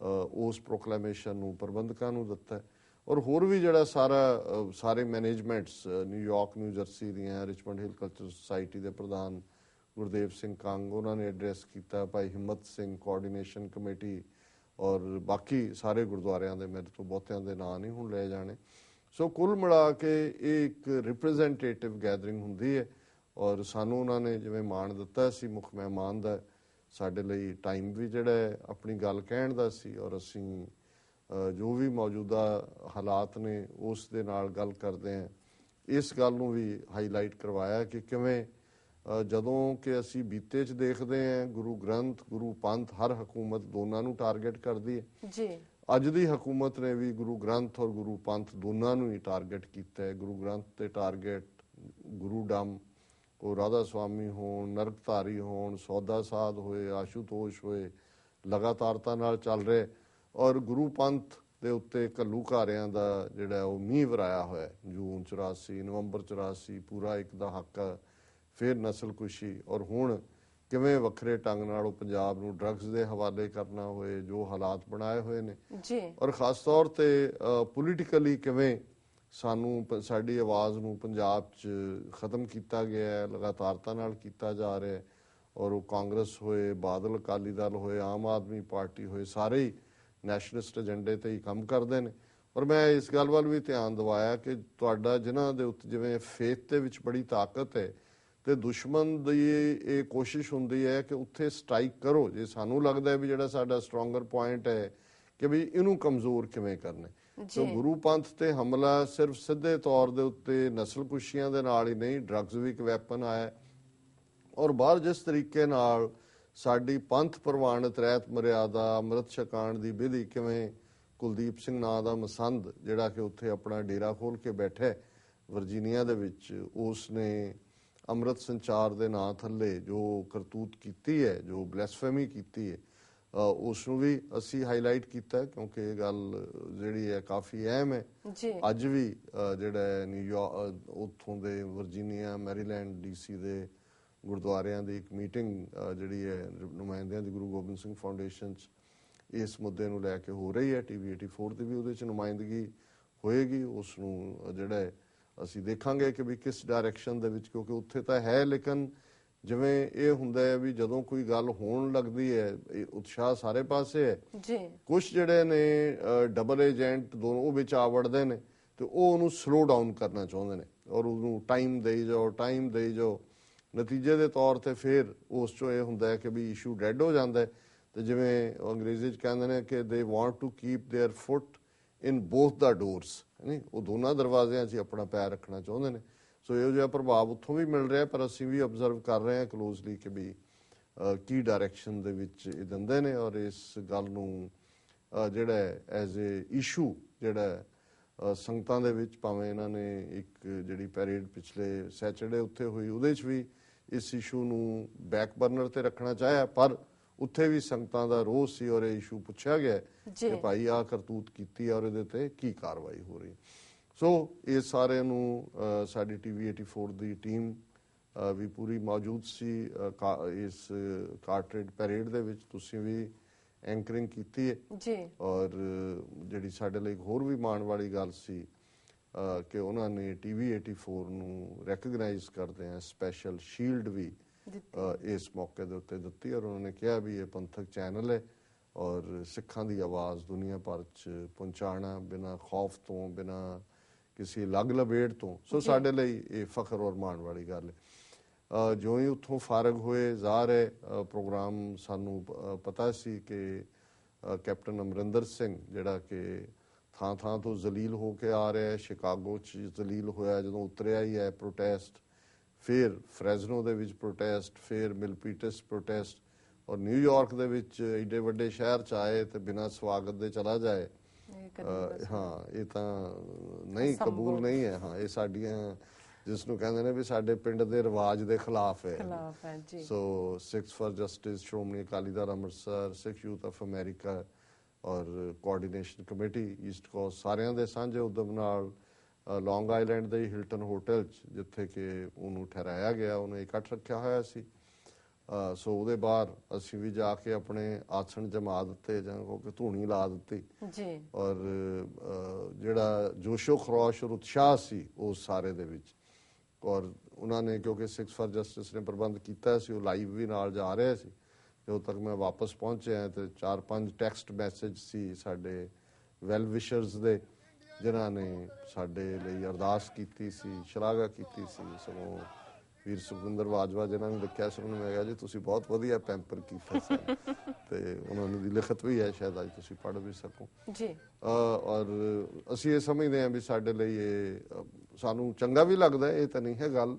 ਉਸ ਪ੍ਰੋਕਲੇਮੇਸ਼ਨ ਨੂੰ ਪ੍ਰਬੰਧਕਾਂ ਨੂੰ ਦਿੱਤਾ ਔਰ ਹੋਰ ਵੀ ਜਿਹੜਾ ਸਾਰਾ ਸਾਰੇ managements New York New Jersey ਦੀਆਂ ਰਿਚਮੰਡ ਹਿਲ ਕਲਚਰ ਸੁਸਾਇਟੀ ਦੇ ਪ੍ਰਧਾਨ ਗੁਰਦੇਵ ਸਿੰਘ ਕੰਗ, ਉਹਨਾਂ ਨੇ ਐਡਰੈਸ ਕੀਤਾ, ਭਾਈ ਹਿੰਮਤ ਸਿੰਘ ਕੋਆਰਡੀਨੇਸ਼ਨ ਕਮੇਟੀ ਔਰ ਬਾਕੀ ਸਾਰੇ ਗੁਰਦੁਆਰਿਆਂ ਦੇ, ਮੇਰੇ ਤੋਂ ਬਹੁਤਿਆਂ ਦੇ ਨਾਂ ਨਹੀਂ ਹੁਣ ਲਏ ਜਾਣੇ। ਸੋ ਕੁੱਲ ਮਿਲਾ ਕੇ ਇਹ ਇੱਕ ਰਿਪਰੈਜ਼ੈਂਟੇਟਿਵ ਗੈਦਰਿੰਗ ਹੁੰਦੀ ਹੈ ਔਰ ਸਾਨੂੰ ਉਹਨਾਂ ਨੇ ਜਿਵੇਂ ਮਾਣ ਦਿੱਤਾ ਸੀ ਮੁੱਖ ਮਹਿਮਾਨ ਦਾ ਸਾਡੇ ਲਈ ਟਾਈਮ ਵੀ ਜਿਹੜਾ ਹੈ ਆਪਣੀ ਗੱਲ ਕਹਿਣ ਦਾ ਸੀ ਔਰ ਅਸੀਂ ਜੋ ਵੀ ਮੌਜੂਦਾ ਹਾਲਾਤ ਨੇ ਉਸ ਦੇ ਨਾਲ ਗੱਲ ਕਰਦੇ ਹਾਂ। ਇਸ ਗੱਲ ਨੂੰ ਵੀ ਹਾਈਲਾਈਟ ਕਰਵਾਇਆ ਕਿ ਕਿਵੇਂ ਜਦੋਂ ਕਿ ਅਸੀਂ ਬੀਤੇ ਚ ਦੇਖਦੇ ਹਾਂ ਗੁਰੂ ਗ੍ਰੰਥ ਗੁਰੂ ਪੰਥ ਹਰ ਹਕੂਮਤ ਦੋਨਾਂ ਨੂੰ ਟਾਰਗੇਟ ਕਰਦੀ ਹੈ। ਜੀ। ਅੱਜ ਦੀ ਹਕੂਮਤ ਨੇ ਵੀ ਗੁਰੂ ਗ੍ਰੰਥ ਔਰ ਗੁਰੂ ਪੰਥ ਦੋਨਾਂ ਨੂੰ ਹੀ ਟਾਰਗੇਟ ਕੀਤਾ ਹੈ। ਗੁਰੂ ਗ੍ਰੰਥ ਤੇ ਟਾਰਗੇਟ ਗੁਰੂ ਡਮ ਉਹ ਰਾਧਾ ਸੁਆਮੀ ਹੋਣ ਨਰਕਧਾਰੀ ਹੋਣ ਸੌਦਾ ਸਾਧ ਹੋਏ ਆਸ਼ੂਤੋਸ਼ ਹੋਏ ਲਗਾਤਾਰਤਾ ਨਾਲ ਚੱਲ ਰਹੇ ਔਰ ਗੁਰੂ ਪੰਥ ਦੇ ਉੱਤੇ ਘੱਲੂਘਾਰਿਆਂ ਦਾ ਜਿਹੜਾ ਉਹ ਮੀਂਹ ਵਰਾਇਆ ਹੋਇਆ। ਜੂਨ 84 ਨਵੰਬਰ 84 ਪੂਰਾ ਇੱਕ ਦਾ ਹੱਕ। ਫਿਰ ਨਸਲਕੁਸ਼ੀ ਔਰ ਹੁਣ ਕਿਵੇਂ ਵੱਖਰੇ ਢੰਗ ਨਾਲ ਉਹ ਪੰਜਾਬ ਨੂੰ ਡਰੱਗਸ ਦੇ ਹਵਾਲੇ ਕਰਨਾ ਹੋਏ ਜੋ ਹਾਲਾਤ ਬਣਾਏ ਹੋਏ ਨੇ ਜੀ ਔਰ ਖਾਸ ਤੌਰ ਤੇ ਪੋਲੀਟੀਕਲੀ ਕਿਵੇਂ ਸਾਨੂੰ ਪ- ਸਾਡੀ ਆਵਾਜ਼ ਨੂੰ ਪੰਜਾਬ 'ਚ ਖਤਮ ਕੀਤਾ ਗਿਆ ਹੈ, ਲਗਾਤਾਰਤਾ ਨਾਲ ਕੀਤਾ ਜਾ ਰਿਹਾ ਹੈ ਔਰ ਉਹ ਕਾਂਗਰਸ ਹੋਏ, ਬਾਦਲ, ਅਕਾਲੀ ਦਲ ਹੋਏ, ਆਮ ਆਦਮੀ ਪਾਰਟੀ ਹੋਏ, ਸਾਰੇ ਹੀ ਨੈਸ਼ਨਲਿਸਟ ਏਜੰਡੇ ਤੇ ਹੀ ਕੰਮ ਕਰਦੇ ਨੇ। ਔਰ ਮੈਂ ਇਸ ਗੱਲ ਵੱਲ ਵੀ ਧਿਆਨ ਦਿਵਾਇਆ ਕਿ ਤੁਹਾਡਾ ਜਿਨ੍ਹਾਂ ਦੇ ਉੱਤੇ ਜਿਵੇਂ ਫੇਥ ਦੇ ਵਿੱਚ ਬੜੀ ਤਾਕਤ ਹੈ ਤੇ ਦੁਸ਼ਮਣ ਦੀ ਇਹ ਕੋਸ਼ਿਸ਼ ਹੁੰਦੀ ਹੈ ਕਿ ਉੱਥੇ ਸਟ੍ਰਾਈਕ ਕਰੋ। ਜੇ ਸਾਨੂੰ ਲੱਗਦਾ ਹੈ ਵੀ ਜਿਹੜਾ ਸਾਡਾ ਸਟਰੋਂਗਰ ਪੁਆਇੰਟ ਹੈ ਕਿ ਵੀ ਇਹਨੂੰ ਕਮਜ਼ੋਰ ਕਿਵੇਂ ਕਰਨਾ ਸੋ ਗੁਰੂ ਪੰਥ ਤੇ ਹਮਲਾ ਸਿਰਫ ਸਿੱਧੇ ਤੌਰ ਦੇ ਉੱਤੇ ਨਸਲਕੁਸ਼ੀਆਂ ਦੇ ਨਾਲ ਹੀ ਨਹੀਂ ਡਰੱਗਸ ਵੀ ਇੱਕ ਵੈਪਨ ਆਇਆ ਔਰ ਬਾਹਰ ਜਿਸ ਤਰੀਕੇ ਨਾਲ ਸਾਡੀ ਪੰਥ ਪ੍ਰਵਾਨਿਤ ਰਹਿਤ ਮਰਿਆਦਾ, ਅੰਮ੍ਰਿਤ ਛਕਾਣ ਦੀ ਵਿਧੀ ਕਿਵੇਂ ਕੁਲਦੀਪ ਸਿੰਘ ਨਾਂ ਦਾ ਮਸੰਦ, ਜਿਹੜਾ ਕਿ ਉੱਥੇ ਆਪਣਾ ਡੇਰਾ ਖੋਲ ਕੇ ਬੈਠਾ ਹੈ, ਵਰਜੀਨੀਆ ਦੇ ਵਿੱਚ ਉਸ ਨੇ ਅੰਮ੍ਰਿਤ ਸੰਚਾਰ ਦੇ ਨਾਂ ਥੱਲੇ ਜੋ ਕਰਤੂਤ ਕੀਤੀ ਹੈ, ਜੋ ਬਲੈਸਫੇਮੀ ਕੀਤੀ ਹੈ ਉਸ ਨੂੰ ਵੀ ਅਸੀਂ ਹਾਈਲਾਈਟ ਕੀਤਾ ਕਿਉਂਕਿ ਇਹ ਗੱਲ ਜਿਹੜੀ ਹੈ ਕਾਫੀ ਅਹਿਮ ਹੈ। ਜੀ। ਅੱਜ ਵੀ ਜਿਹੜਾ ਨਿਊਯਾਰਕ ਉੱਥੋਂ ਦੇ ਵਰਜੀਨੀਆ ਮੈਰੀਲੈਂਡ ਡੀਸੀ ਦੇ ਗੁਰਦੁਆਰਿਆਂ ਦੀ ਇੱਕ ਮੀਟਿੰਗ ਜਿਹੜੀ ਹੈ ਨੁਮਾਇੰਦਿਆਂ ਦੀ ਗੁਰੂ ਗੋਬਿੰਦ ਸਿੰਘ ਫਾਊਂਡੇਸ਼ਨ 'ਚ ਇਸ ਮੁੱਦੇ ਨੂੰ ਲੈ ਕੇ ਹੋ ਰਹੀ ਹੈ। ਟੀਵੀ 84 ਦੀ ਵੀ ਉਹਦੇ 'ਚ ਨੁਮਾਇੰਦਗੀ ਹੋਏਗੀ। ਉਸ ਨੂੰ ਜਿਹੜਾ ਅਸੀਂ ਦੇਖਾਂਗੇ ਕਿ ਵੀ ਕਿਸ ਡਾਇਰੈਕਸ਼ਨ ਦੇ ਵਿੱਚ ਕਿਉਂਕਿ ਉੱਥੇ ਤਾਂ ਹੈ ਲੇਕਿਨ ਜਿਵੇਂ ਇਹ ਹੁੰਦਾ ਹੈ ਵੀ ਜਦੋਂ ਕੋਈ ਗੱਲ ਹੋਣ ਲੱਗਦੀ ਹੈ ਇਹ ਉਤਸ਼ਾਹ ਸਾਰੇ ਪਾਸੇ ਹੈ ਜੀ ਕੁਝ ਜਿਹੜੇ ਨੇ ਡਬਲ ਏਜੰਟ ਦੋਨੋਂ ਉਹ ਵਿੱਚ ਆ ਵੜਦੇ ਨੇ ਤੇ ਉਹ ਉਹਨੂੰ ਸਲੋ ਡਾਊਨ ਕਰਨਾ ਚਾਹੁੰਦੇ ਨੇ ਔਰ ਉਹਨੂੰ ਟਾਈਮ ਦੇਈ ਜਾਓ ਟਾਈਮ ਦੇਈ ਜਾਓ ਨਤੀਜੇ ਦੇ ਤੌਰ ਤੇ ਫਿਰ ਉਸ ਚੋਂ ਇਹ ਹੁੰਦਾ ਹੈ ਕਿ ਵੀ ਇਸ਼ੂ ਡੈਡ ਹੋ ਜਾਂਦਾ ਹੈ ਤੇ ਜਿਵੇਂ ਉਹ ਅੰਗਰੇਜ਼ੀ ਚ ਕਹਿੰਦੇ ਨੇ ਕਿ they want to keep their foot in both the doors ਨਹੀਂ ਉਹ ਦੋਨਾਂ ਦਰਵਾਜ਼ਿਆਂ 'ਚ ਹੀ ਆਪਣਾ ਪੈਰ ਰੱਖਣਾ ਚਾਹੁੰਦੇ ਨੇ ਸੋ ਇਹੋ ਜਿਹਾ ਪ੍ਰਭਾਵ ਉੱਥੋਂ ਵੀ ਮਿਲ ਰਿਹਾ ਪਰ ਅਸੀਂ ਵੀ ਆਬਜ਼ਰਵ ਕਰ ਰਹੇ ਹਾਂ ਕਲੋਜ਼ਲੀ ਕਿ ਵੀ ਕੀ ਡਾਇਰੈਕਸ਼ਨ ਦੇ ਵਿੱਚ ਇਹ ਦਿੰਦੇ ਨੇ ਔਰ ਇਸ ਗੱਲ ਨੂੰ ਜਿਹੜਾ ਐਜ਼ ਅ ਇਸ਼ੂ ਜਿਹੜਾ ਸੰਗਤਾਂ ਦੇ ਵਿੱਚ ਭਾਵੇਂ ਇਹਨਾਂ ਨੇ ਇੱਕ ਜਿਹੜੀ ਪੈਰੇਡ ਪਿਛਲੇ ਸੈਚਰਡੇ ਉੱਥੇ ਹੋਈ ਉਹਦੇ 'ਚ ਵੀ ਇਸ ਇਸ਼ੂ ਨੂੰ ਬੈਕ ਬਰਨਰ ਤੇ ਰੱਖਣਾ ਚਾਹਿਆ ਪਰ ਉੱਥੇ ਵੀ ਸੰਗਤਾਂ ਦਾ ਰੋਸ ਸੀ ਔਰ ਇਹ ਇਸ਼ੂ ਪੁੱਛਿਆ ਗਿਆ। ਕਿ ਭਾਈ ਆ ਕਰਤੂਤ ਕੀਤੀ ਔਰ ਇਹਦੇ ਤੇ ਕੀ ਕਾਰਵਾਈ ਹੋ ਰਹੀ ਹੈ ਸੋ ਇਹ ਸਾਰਿਆਂ ਨੂੰ ਸਾਡੀ ਟੀਵੀ 84 ਦੀ ਟੀਮ ਵੀ ਪੂਰੀ ਮੌਜੂਦ ਸੀ ਇਸ ਕਾਰਟਰੇਡ ਪੈਰੇਡ ਦੇ ਵਿੱਚ ਤੁਸੀਂ ਵੀ ਐਂਕਰਿੰਗ ਕੀਤੀ ਹੈ ਜੀ। ਔਰ ਜਿਹੜੀ ਸਾਡੇ ਲਈ ਹੋਰ ਵੀ ਮਾਣ ਵਾਲੀ ਗੱਲ ਸੀ ਕਿ ਉਹਨਾਂ ਨੇ ਟੀਵੀ 84 ਨੂੰ ਰੈਕਗਨਾਈਜ਼ ਕਰਦੇ ਆ ਸਪੈਸ਼ਲ ਸ਼ੀਲਡ ਵੀ ਇਸ ਮੌਕੇ ਦੇ ਉੱਤੇ ਦਿੱਤੀ ਔਰ ਉਹਨਾਂ ਨੇ ਕਿਹਾ ਵੀ ਇਹ ਪੰਥਕ ਚੈਨਲ ਹੈ ਔਰ ਸਿੱਖਾਂ ਦੀ ਆਵਾਜ਼ ਦੁਨੀਆ ਭਰ ਚ ਪਹੁੰਚਾਉਣਾ ਬਿਨਾ ਖੌਫ ਤੋਂ ਬਿਨਾ ਕਿਸੇ ਲੱਗ ਲਬੇੜ ਤੋਂ। ਸੋ ਜੀ। ਸਾਡੇ ਲਈ ਇਹ ਫਖਰ ਔਰ ਮਾਣ ਵਾਲੀ ਗੱਲ ਹੈ। ਜਿਉਂ ਹੀ ਉੱਥੋਂ ਫਾਰਗ ਹੋਏ ਜ਼ਾਹਰ ਹੈ ਪ੍ਰੋਗਰਾਮ ਸਾਨੂੰ ਪਤਾ ਸੀ ਕਿ ਕੈਪਟਨ ਅਮਰਿੰਦਰ ਸਿੰਘ ਜਿਹੜਾ ਕਿ ਥਾਂ ਥਾਂ ਤੋਂ ਜ਼ਲੀਲ ਹੋ ਕੇ ਆ ਰਿਹਾ ਹੈ ਸ਼ਿਕਾਗੋ ਚ ਜ਼ਲੀਲ ਹੋਇਆ ਜਦੋਂ ਉਤਰਿਆ ਹੀ ਹੈ ਪ੍ਰੋਟੈਸਟ ਫਿਰ ਫ੍ਰੈਜ਼ਨੋ ਦੇ ਵਿੱਚ ਪ੍ਰੋਟੈਸਟ ਫਿਰ ਮਿਲਪੀਟਸ ਪ੍ਰੋਟੈਸਟ ਔਰ ਨਿਊਯਾਰਕ ਦੇ ਵਿੱਚ ਏਡੇ ਵੱਡੇ ਸ਼ਹਿਰ ਚ ਆਏ ਤੇ ਬਿਨਾਂ ਸਵਾਗਤ ਦੇ ਚਲਾ ਜਾਏ। ਹਾਂ ਇਹ ਤਾਂ ਨਹੀਂ ਕਬੂਲ ਨਹੀਂ ਹੈ। ਹਾਂ ਇਹ ਸਾਡੀਆਂ ਜਿਸ ਨੂੰ ਕਹਿੰਦੇ ਨੇ ਵੀ ਸਾਡੇ ਪਿੰਡ ਦੇ ਰਿਵਾਜ ਦੇ ਖਿਲਾਫ ਹੈ। ਖਿਲਾਫ ਹੈ ਜੀ। So Sikhs for justice Shiromani Akali Dal Amritsar Sikh youth of America ਔਰ ਕੋਆਰਡੀਨੇਸ਼ਨ ਕਮੇਟੀ ਈਸਟ ਕੋਸਟ ਸਾਰਿਆਂ ਦੇ ਸਾਂਝੇ ਉਦਮ ਨਾਲ ਲੌਂਗ ਆਈਲੈਂਡ ਦੇ ਹਿਲਟਨ ਹੋਟਲ ਜਿੱਥੇ ਕਿ ਉਹਨੂੰ ਠਹਿਰਾਇਆ ਗਿਆ ਉਹਨੇ ਇਕੱਠ ਰੱਖਿਆ ਹੋਇਆ ਸੀ। ਸੋ ਉਹਦੇ ਬਾਅਦ ਅਸੀਂ ਵੀ ਜਾ ਕੇ ਆਪਣੇ ਆਸਣ ਜਮਾ ਦਿੱਤੇ ਜਾਂ ਕੋ ਕਿ ਧੂਣੀ ਲਾ ਦਿੱਤੀ। ਜੀ। ਔਰ ਜਿਹੜਾ ਜੋਸ਼ੋ ਖਰੋਸ਼ ਔਰ ਉਤਸ਼ਾਹ ਸੀ ਉਸ ਸਾਰੇ ਦੇ ਵਿੱਚ। ਔਰ ਉਹਨਾਂ ਨੇ ਕਿਉਂਕਿ ਸਿਕਸ ਫॉर ਜਸਟਿਸ ਨੇ ਪ੍ਰਬੰਧ ਕੀਤਾ ਸੀ ਉਹ ਲਾਈਵ ਵੀ ਨਾਲ ਜਾ ਰਹੇ ਸੀ। ਜਦੋਂ ਤੱਕ ਮੈਂ ਵਾਪਸ ਪਹੁੰਚਿਆ ਤੇ ਚਾਰ ਪੰਜ ਟੈਕਸਟ ਮੈਸੇਜ ਸੀ ਸਾਡੇ ਵੈਲ ਵਿਸ਼ਰਸ ਦੇ ਜਿਨ੍ਹਾਂ ਨੇ ਸਾਡੇ ਲਈ ਅਰਦਾਸ ਕੀਤੀ ਸੀ ਸ਼ਲਾਘਾ ਕੀਤੀ ਸੀ ਸਗੋਂ ਵੀਰ ਸੁਖਵਿੰਦਰ ਬਾਜਵਾ ਜਿਨ੍ਹਾਂ ਨੇ ਲਿਖਿਆ ਸੀ ਉਹਨਾਂ ਨੇ ਮੈਂ ਕਿਹਾ ਜੀ ਤੁਸੀਂ ਬਹੁਤ ਵਧੀਆ ਪੈਂਪਰ ਕੀਤਾ ਸੀ। ਤੇ ਉਹਨਾਂ ਦੀ ਲਿਖਤ ਵੀ ਹੈ ਸ਼ਾਇਦ ਅੱਜ ਤੁਸੀਂ ਪੜ੍ਹ ਵੀ ਸਕੋ। ਜੀ। ਅ, ਔਰ ਅਸੀਂ ਇਹ ਸਮਝਦੇ ਹਾਂ ਵੀ ਸਾਡੇ ਲਈ ਇਹ ਸਾਨੂੰ ਚੰਗਾ ਵੀ ਲੱਗਦਾ ਇਹ ਤਾਂ ਨਹੀਂ ਹੈ ਗੱਲ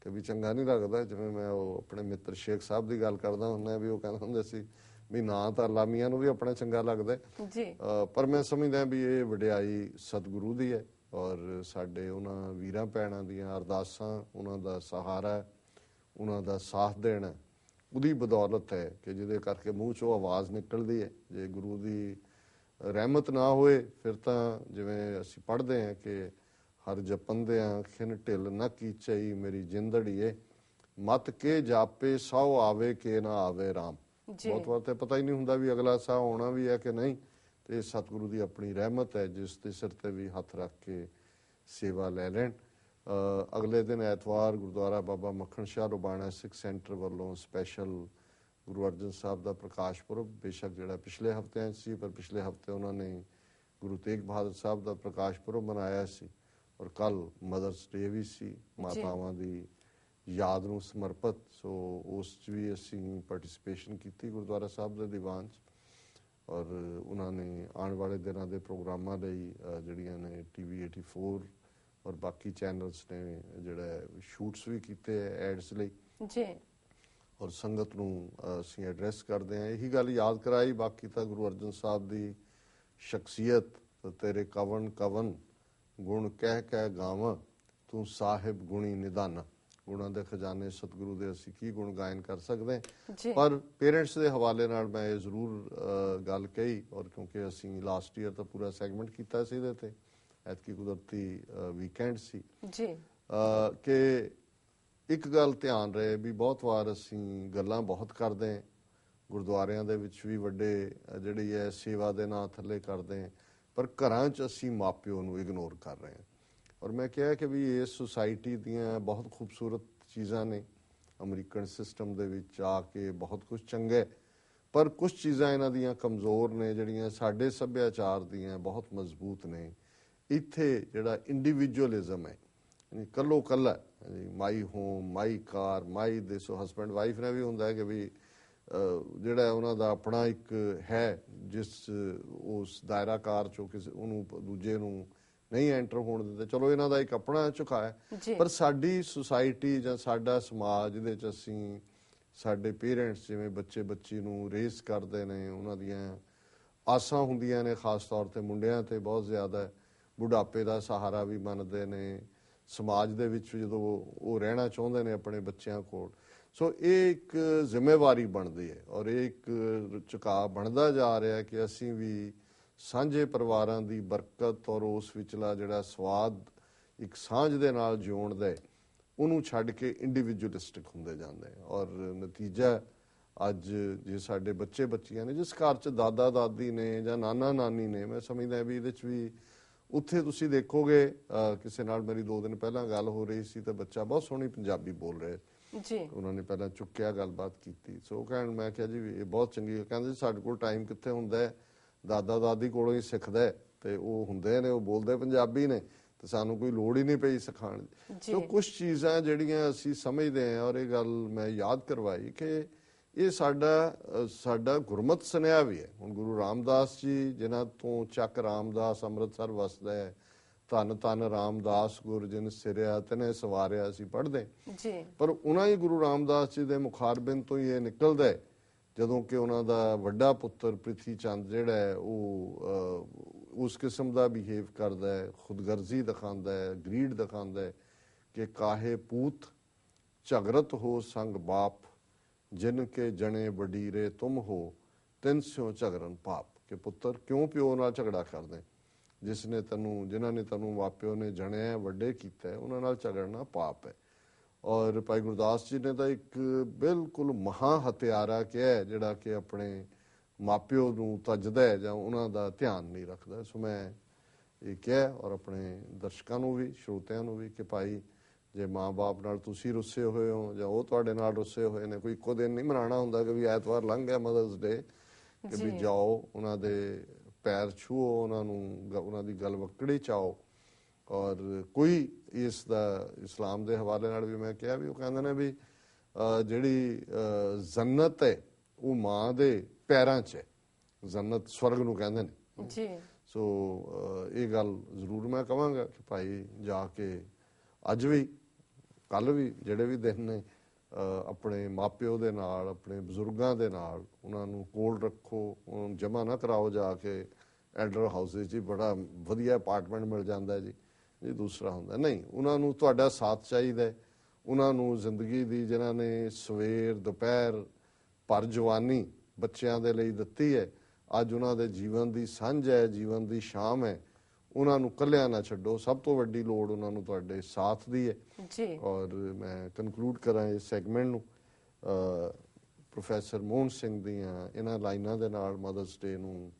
ਕਿ ਵੀ ਚੰਗਾ ਨਹੀਂ ਲੱਗਦਾ। ਜਿਵੇਂ ਮੈਂ ਉਹ ਆਪਣੇ ਮਿੱਤਰ ਸ਼ੇਖ ਸਾਹਿਬ ਦੀ ਗੱਲ ਕਰਦਾ ਹੁੰਦਾ ਵੀ ਉਹ ਕਹਿੰਦੇ ਹੁੰਦੇ ਸੀ ਵੀ ਨਾ ਤਾਂ ਲਾਮੀਆਂ ਨੂੰ ਵੀ ਆਪਣਾ ਚੰਗਾ ਲੱਗਦਾ। ਜੀ। ਪਰ ਮੈਂ ਸਮਝਦਾ ਵੀ ਇਹ ਵਡਿਆਈ ਸਤਿਗੁਰੂ ਦੀ ਹੈ। ਔਰ ਸਾਡੇ ਉਹਨਾਂ ਵੀਰਾਂ ਭੈਣਾਂ ਦੀਆਂ ਅਰਦਾਸਾਂ ਉਹਨਾਂ ਦਾ ਸਹਾਰਾ ਉਹਨਾਂ ਦਾ ਸਾਥ ਦੇਣਾ ਉਹਦੀ ਬਦੌਲਤ ਹੈ ਕਿ ਜਿਹਦੇ ਕਰਕੇ ਮੂੰਹ ਚੋਂ ਆਵਾਜ਼ ਨਿਕਲਦੀ ਹੈ। ਜੇ ਗੁਰੂ ਦੀ ਰਹਿਮਤ ਨਾ ਹੋਏ ਫਿਰ ਤਾਂ ਜਿਵੇਂ ਅਸੀਂ ਪੜ੍ਹਦੇ ਹਾਂ ਕਿ ਹਰ ਜਪੰਦਿਆਂ ਖਿਨ ਢਿਲ ਨਾ ਕੀਚਈ ਮੇਰੀ ਜਿੰਦੜੀਏ ਮਤ ਕੇ ਜਾਪੇ ਸੌ ਆਵੇ ਕੇ ਨਾ ਆਵੇ RAM ਜੀ। ਬਹੁਤ ਵਾਰ ਤੇ ਪਤਾ ਹੀ ਨਹੀਂ ਹੁੰਦਾ ਵੀ ਅਗਲਾ ਸਾਹ ਆਉਣਾ ਵੀ ਹੈ ਕਿ ਨਹੀਂ। ਤੇ ਸਤਿਗੁਰੂ ਦੀ ਆਪਣੀ ਰਹਿਮਤ ਹੈ ਜਿਸ ਦੇ ਸਿਰ ਤੇ ਵੀ ਹੱਥ ਰੱਖ ਕੇ ਸੇਵਾ ਲੈ ਲੈਣ। ਅਗਲੇ ਦਿਨ ਐਤਵਾਰ ਗੁਰਦੁਆਰਾ ਬਾਬਾ ਮੱਖਣ ਸ਼ਾਹ ਰੁਬਾਣਾ ਸਿੱਖ ਸੈਂਟਰ ਵੱਲੋਂ ਸਪੈਸ਼ਲ ਗੁਰੂ ਅਰਜਨ ਸਾਹਿਬ ਦਾ ਪ੍ਰਕਾਸ਼ ਪੁਰਬ ਬੇਸ਼ੱਕ ਜਿਹੜਾ ਪਿਛਲੇ ਹਫਤਿਆਂ 'ਚ ਸੀ ਪਰ ਪਿਛਲੇ ਹਫ਼ਤੇ ਉਹਨਾਂ ਨੇ ਗੁਰੂ ਤੇਗ ਬਹਾਦਰ ਸਾਹਿਬ ਦਾ ਪ੍ਰਕਾਸ਼ ਪੁਰਬ ਮਨਾਇਆ ਸੀ ਔਰ ਕੱਲ ਮਦਰਸ ਡੇ ਵੀ ਸੀ ਮਾਤਾਵਾਂ ਦੀ ਯਾਦ ਨੂੰ ਸਮਰਪਿਤ। ਸੋ ਉਸ 'ਚ ਵੀ ਅਸੀਂ ਪਾਰਟਿਸਿਪੇਸ਼ਨ ਕੀਤੀ ਗੁਰਦੁਆਰਾ ਸਾਹਿਬ ਦੇ ਦੀਵਾਨ 'ਚ। ਔਰ ਉਹਨਾਂ ਨੇ ਆਉਣ ਵਾਲੇ ਦਿਨਾਂ ਦੇ ਪ੍ਰੋਗਰਾਮਾਂ ਲਈ ਜਿਹੜੀਆਂ ਨੇ ਟੀਵੀ 84 ਔਰ ਬਾਕੀ ਚੈਨਲਸ ਨੇ ਜਿਹੜਾ ਸ਼ੂਟਸ ਵੀ ਕੀਤੇ ਐਡਸ ਲਈ। ਜੀ। ਔਰ ਸੰਗਤ ਨੂੰ ਅਸੀਂ ਐਡਰੈਸ ਕਰਦੇ ਹਾਂ। ਇਹੀ ਗੱਲ ਯਾਦ ਕਰਾਈ ਬਾਕੀ ਤਾਂ ਗੁਰੂ ਅਰਜਨ ਸਾਹਿਬ ਦੀ ਸ਼ਖਸੀਅਤ ਤੇਰੇ ਕਵਨ ਕਵਨ ਗੁਣ ਕਹਿ ਕਹਿ ਗਾਵਾਂ ਤੂੰ ਸਾਹਿਬ ਗੁਣੀ ਨਿਦਾਨ। ਗੁਣਾਂ ਦੇ ਖਜ਼ਾਨੇ ਸਤਿਗੁਰੂ ਦੇ ਅਸੀਂ ਕੀ ਗੁਣ ਗਾਇਨ ਕਰ ਸਕਦੇ ਪਰ ਪੇਰੈਂਟਸ ਦੇ ਹਵਾਲੇ ਨਾਲ ਮੈਂ ਇਹ ਜ਼ਰੂਰ ਗੱਲ ਕਹੀ ਔਰ ਕਿਉਂਕਿ ਅਸੀਂ ਲਾਸਟ ਈਅਰ ਤਾਂ ਪੂਰਾ ਸੈਗਮੈਂਟ ਕੀਤਾ ਸੀ ਇਹਦੇ ਤੇ। ਐਤਕੀ ਕੁਦਰਤੀ ਵੀਕਐਂਡ ਸੀ। ਜੀ। ਕਿ ਇੱਕ ਗੱਲ ਧਿਆਨ ਰਹੇ ਵੀ ਬਹੁਤ ਵਾਰ ਅਸੀਂ ਗੱਲਾਂ ਬਹੁਤ ਕਰਦੇ ਹਾਂ। ਗੁਰਦੁਆਰਿਆਂ ਦੇ ਵਿੱਚ ਵੀ ਵੱਡੇ ਜਿਹੜੀ ਹੈ ਸੇਵਾ ਦੇ ਨਾਂ ਥੱਲੇ ਕਰਦੇ ਹਾਂ। ਪਰ ਘਰਾਂ 'ਚ ਅਸੀਂ ਮਾਪਿਓ ਨੂੰ ਇਗਨੋਰ ਕਰ ਰਹੇ ਹਾਂ। ਔਰ ਮੈਂ ਕਿਹਾ ਕਿ ਵੀ ਇਸ ਸੁਸਾਇਟੀ ਦੀਆਂ ਬਹੁਤ ਖੂਬਸੂਰਤ ਚੀਜ਼ਾਂ ਨੇ। ਅਮਰੀਕਨ ਸਿਸਟਮ ਦੇ ਵਿੱਚ ਆ ਕੇ ਬਹੁਤ ਕੁਝ ਚੰਗਾ ਪਰ ਕੁਝ ਚੀਜ਼ਾਂ ਇਹਨਾਂ ਦੀਆਂ ਕਮਜ਼ੋਰ ਨੇ, ਜਿਹੜੀਆਂ ਸਾਡੇ ਸੱਭਿਆਚਾਰ ਦੀਆਂ ਬਹੁਤ ਮਜ਼ਬੂਤ ਨੇ। ਇੱਥੇ ਜਿਹੜਾ ਇੰਡੀਵਿਜੂਅਲਿਜ਼ਮ ਹੈ, ਯਾਨੀ ਕੱਲੋ ਕੱਲਾ ਮਾਈ ਹੋਮ, ਮਾਈ ਕਾਰ, ਮਾਈ ਦੇ ਸੋ ਹਸਬੰਡ ਵਾਈਫ ਨੇ ਵੀ ਹੁੰਦਾ ਕਿ ਵੀ ਜਿਹੜਾ ਉਹਨਾਂ ਦਾ ਆਪਣਾ ਇੱਕ ਹੈ, ਜਿਸ, ਉਸ ਦਾਇਰਾ ਕਾਰ ਚੋਂ ਕਿਸੇ, ਉਹਨੂੰ ਦੂਜੇ ਨੂੰ ਨਹੀਂ ਐਂਟਰ ਹੋਣ ਦਿੰਦੇ ਚਲੋ ਇਹਨਾਂ ਦਾ ਇੱਕ ਆਪਣਾ ਝੁਕਾ ਹੈ। ਪਰ ਸਾਡੀ ਸੁਸਾਇਟੀ ਜਾਂ ਸਾਡਾ ਸਮਾਜ ਜਿਹਦੇ ਚ ਅਸੀਂ ਸਾਡੇ ਪੇਰੈਂਟਸ ਜਿਵੇਂ ਬੱਚੇ ਬੱਚੀ ਨੂੰ ਰੇਸ ਕਰਦੇ ਨੇ ਉਹਨਾਂ ਦੀਆਂ ਆਸਾਂ ਹੁੰਦੀਆਂ ਨੇ ਖਾਸ ਤੌਰ ਤੇ ਮੁੰਡਿਆਂ ਤੇ ਬਹੁਤ ਜ਼ਿਆਦਾ। ਬੁਢਾਪੇ ਦਾ ਸਹਾਰਾ ਵੀ ਮੰਨਦੇ ਨੇ ਸਮਾਜ ਦੇ ਵਿੱਚ ਜਦੋਂ ਉਹ- ਰਹਿਣਾ ਚਾਹੁੰਦੇ ਨੇ ਆਪਣੇ ਬੱਚਿਆਂ ਕੋਲ ਸੋ ਇਹ ਇੱਕ ਜ਼ਿੰਮੇਵਾਰੀ ਬਣਦੀ ਹੈ ਔਰ ਇਹ ਇੱਕ ਝੁਕਾਅ ਬਣਦਾ ਜਾ ਰਿਹਾ ਕਿ ਅਸੀਂ ਵੀ ਸਾਂਝੇ ਪਰਿਵਾਰਾਂ ਦੀ ਬਰਕਤ ਔਰ ਉਸ ਵਿਚਲਾ ਜਿਹੜਾ ਸਵਾਦ ਇੱਕ ਸਾਂਝ ਦੇ ਨਾਲ ਜਿਉਣ ਦਾ ਉਹਨੂੰ ਛੱਡ ਕੇ ਇੰਡੀਵਿਜੂਅਲਿਸਟਿਕ ਹੁੰਦੇ ਜਾਂਦੇ ਔਰ ਨਤੀਜਾ ਅੱਜ ਜੇ ਸਾਡੇ ਬੱਚੇ ਬੱਚੀਆਂ ਨੇ ਜਿਸ ਘਰ ਚ ਦਾਦਾ ਦਾਦੀ ਨੇ ਜਾਂ ਨਾਨਾ ਨਾਨੀ ਨੇ ਮੈਂ ਸਮਝਦਾ ਵੀ ਇਹਦੇ ਚ ਵੀ ਉੱਥੇ ਤੁਸੀਂ ਦੇਖੋਗੇ ਕਿਸੇ ਨਾਲ ਮੇਰੀ ਦੋ ਦਿਨ ਪਹਿਲਾਂ ਗੱਲ ਹੋ ਰਹੀ ਸੀ ਤੇ ਬੱਚਾ ਬਹੁਤ ਸੋਹਣੀ ਪੰਜਾਬੀ ਬੋਲ ਰਿਹਾ ਜੀ। ਉਹਨਾਂ ਨੇ ਪਹਿਲਾਂ ਚੁੱਕਿਆ ਗੱਲਬਾਤ ਕੀਤੀ। ਸੋ ਕਹਿਣ ਮੈਂ ਕਿਹਾ ਜੀ ਇਹ ਬਹੁਤ ਚੰਗੀ ਹੈ। ਕਹਿੰਦੇ ਸਾਡੇ ਕੋਲ ਟਾਈਮ ਕਿੱਥੇ ਹੁੰਦਾ ਹੈ? ਦਾਦਾ ਦਾਦੀ ਕੋਲੋਂ ਹੀ ਸਿੱਖਦਾ ਤੇ ਉਹ ਹੁੰਦੇ ਨੇ ਉਹ ਬੋਲਦੇ ਪੰਜਾਬੀ ਨੇ ਤੇ ਸਾਨੂੰ ਕੋਈ ਲੋੜ ਹੀ ਨਹੀਂ ਪਈ ਸਿਖਾਉਣ ਦੀ। ਸੋ ਕੁਝ ਚੀਜ਼ਾਂ ਜਿਹੜੀਆਂ ਅਸੀਂ ਸਮਝਦੇ ਹਾਂ ਔਰ ਇਹ ਗੱਲ ਮੈਂ ਯਾਦ ਕਰਵਾਈ ਕਿ ਇਹ ਸਾਡਾ ਸਾਡਾ ਗੁਰਮਤ ਸੁਨੇਹਾ ਵੀ ਹੈ। ਹੁਣ ਗੁਰੂ ਰਾਮਦਾਸ ਜੀ ਜਿਨ੍ਹਾਂ ਤੋਂ ਚੱਕ ਰਾਮਦਾਸ ਅੰਮ੍ਰਿਤਸਰ ਵਸਦਾ ਹੈ ਧੰਨ ਧੰਨ ਰਾਮਦਾਸ ਗੁਰ ਜਿਨ ਸਿਰਿਆ ਤਨੇ ਸਵਾਰਿਆ ਅਸੀਂ ਪੜ੍ਹਦੇ ਜੀ। ਪਰ ਉਹਨਾਂ ਹੀ ਗੁਰੂ ਰਾਮਦਾਸ ਜੀ ਦੇ ਮੁਖਾਰਬਿੰਦ ਤੋਂ ਹੀ ਇਹ ਨਿਕਲਦਾ ਹੈ ਜਦੋਂ ਕਿ ਉਹਨਾਂ ਦਾ ਵੱਡਾ ਪੁੱਤਰ ਪ੍ਰਿਥੀ ਚੰਦ ਜਿਹੜਾ ਹੈ, ਉਹ ਉਸ ਕਿਸਮ ਦਾ ਬਿਹੇਵ ਕਰਦਾ ਹੈ, ਖੁਦਗਰਜ਼ੀ ਦਿਖਾਉਂਦਾ ਹੈ, ਗਰੀਡ ਦਿਖਾਉਂਦਾ ਹੈ ਕਿ ਕਾਹੇ ਪੂਤ ਝਗਰਤ ਹੋ ਸੰਗ ਬਾਪ, ਜਿਨ ਕੇ ਜਣੇ ਵਡੀਰੇ ਤੁਮ ਹੋ, ਤਿੰਨ ਸਿਓ ਝਗਰਨ ਪਾਪ। ਕਿ ਪੁੱਤਰ, ਕਿਉਂ ਪਿਓ ਨਾਲ ਝਗੜਾ ਕਰਦੇ? ਜਿਸ ਨੇ ਤੈਨੂੰ, ਜਿਨ੍ਹਾਂ ਨੇ ਤੈਨੂੰ ਮਾਪਿਓ ਨੇ ਜਣਿਆ, ਵੱਡੇ ਕੀਤਾ, ਉਹਨਾਂ ਨਾਲ ਝਗੜਨਾ ਪਾਪ ਹੈ। ਔਰ ਭਾਈ ਗੁਰਦਾਸ ਜੀ ਨੇ ਤਾਂ ਇੱਕ ਬਿਲਕੁਲ ਮਹਾ ਹਥਿਆਰਾ ਕਿਹਾ ਜਿਹੜਾ ਕਿ ਆਪਣੇ ਮਾਪਿਓ ਨੂੰ ਤਜਦਾ ਹੈ ਜਾਂ ਉਹਨਾਂ ਦਾ ਧਿਆਨ ਨਹੀਂ ਰੱਖਦਾ ਸੋ ਮੈਂ ਇਹ ਕਿਹਾ ਔਰ ਆਪਣੇ ਦਰਸ਼ਕਾਂ ਨੂੰ ਵੀ ਸਰੋਤਿਆਂ ਨੂੰ ਵੀ ਕਿ ਭਾਈ ਜੇ ਮਾਂ-ਬਾਪ ਨਾਲ ਤੁਸੀਂ ਰੁੱਸੇ ਹੋਏ ਹੋ ਜਾਂ ਉਹ ਤੁਹਾਡੇ ਨਾਲ ਰੁੱਸੇ ਹੋਏ ਨੇ ਕੋਈ ਇੱਕੋ ਦਿਨ ਨਹੀਂ ਮਨਾਉਣਾ ਹੁੰਦਾ ਕਿ ਵੀ ਐਤਵਾਰ ਲੰਘ ਗਿਆ ਮਦਰਸ ਡੇ ਕਿ ਵੀ। ਜਾਓ ਉਹਨਾਂ ਦੇ ਪੈਰ ਛੂਓ ਉਹਨਾਂ ਨੂੰ ਉਹਨਾਂ ਦੀ ਗਲਵੱਕੜੀ ਚਾਓ ਔਰ ਕੋਈ ਇਸ ਦਾ ਇਸਲਾਮ ਦੇ ਹਵਾਲੇ ਨਾਲ ਵੀ ਮੈਂ ਕਿਹਾ ਵੀ ਉਹ ਕਹਿੰਦੇ ਨੇ ਵੀ ਜਿਹੜੀ ਜੰਨਤ ਹੈ ਉਹ ਮਾਂ ਦੇ ਪੈਰਾਂ 'ਚ ਹੈ। ਜੰਨਤ ਸਵਰਗ ਨੂੰ ਕਹਿੰਦੇ ਨੇ। ਜੀ। ਸੋ ਇਹ ਗੱਲ ਜ਼ਰੂਰ ਮੈਂ ਕਹਾਂਗਾ ਕਿ ਭਾਈ ਜਾ ਕੇ ਅੱਜ ਵੀ ਕੱਲ ਵੀ ਜਿਹੜੇ ਵੀ ਦਿਨ ਨੇ ਆਪਣੇ ਮਾਪਿਓ ਦੇ ਨਾਲ ਆਪਣੇ ਬਜ਼ੁਰਗਾਂ ਦੇ ਨਾਲ ਉਹਨਾਂ ਨੂੰ ਕੋਲ ਰੱਖੋ ਉਹਨਾਂ ਨੂੰ ਜਮਾ ਨਾ ਕਰਾਓ ਜਾ ਕੇ ਐਲਡਰ ਹਾਊਸਿਸ 'ਚ ਹੀ ਬੜਾ ਵਧੀਆ ਅਪਾਰਟਮੈਂਟ ਮਿਲ ਜਾਂਦਾ ਹੈ ਜੀ। ਇਹ ਦੂਸਰਾ ਹੁੰਦਾ। ਨਹੀਂ ਉਹਨਾਂ ਨੂੰ ਤੁਹਾਡਾ ਸਾਥ ਚਾਹੀਦਾ ਉਹਨਾਂ ਨੂੰ ਜ਼ਿੰਦਗੀ ਦੀ ਜਿਨ੍ਹਾਂ ਨੇ ਸਵੇਰ ਦੁਪਹਿਰ ਪਰ ਜਵਾਨੀ ਬੱਚਿਆਂ ਦੇ ਲਈ ਦਿੱਤੀ ਹੈ ਅੱਜ ਉਹਨਾਂ ਦੇ ਜੀਵਨ ਦੀ ਸਾਂਝ ਹੈ ਜੀਵਨ ਦੀ ਸ਼ਾਮ ਹੈ ਉਹਨਾਂ ਨੂੰ ਕੱਲਿਆਂ ਨਾ ਛੱਡੋ। ਸਭ ਤੋਂ ਵੱਡੀ ਲੋੜ ਉਹਨਾਂ ਨੂੰ ਤੁਹਾਡੇ ਸਾਥ ਦੀ ਹੈ। ਜੀ। ਔਰ ਮੈਂ ਕਨਕਲੂਡ ਕਰਾਂ ਇਸ ਸੈਗਮੈਂਟ ਨੂੰ। ਪ੍ਰੋਫੈਸਰ ਮੋਹਨ ਸਿੰਘ ਦੀਆਂ ਇਹਨਾਂ ਲਾਈਨਾਂ ਦੇ ਨਾਲ ਮਦਰਸ ਡੇ ਨੂੰ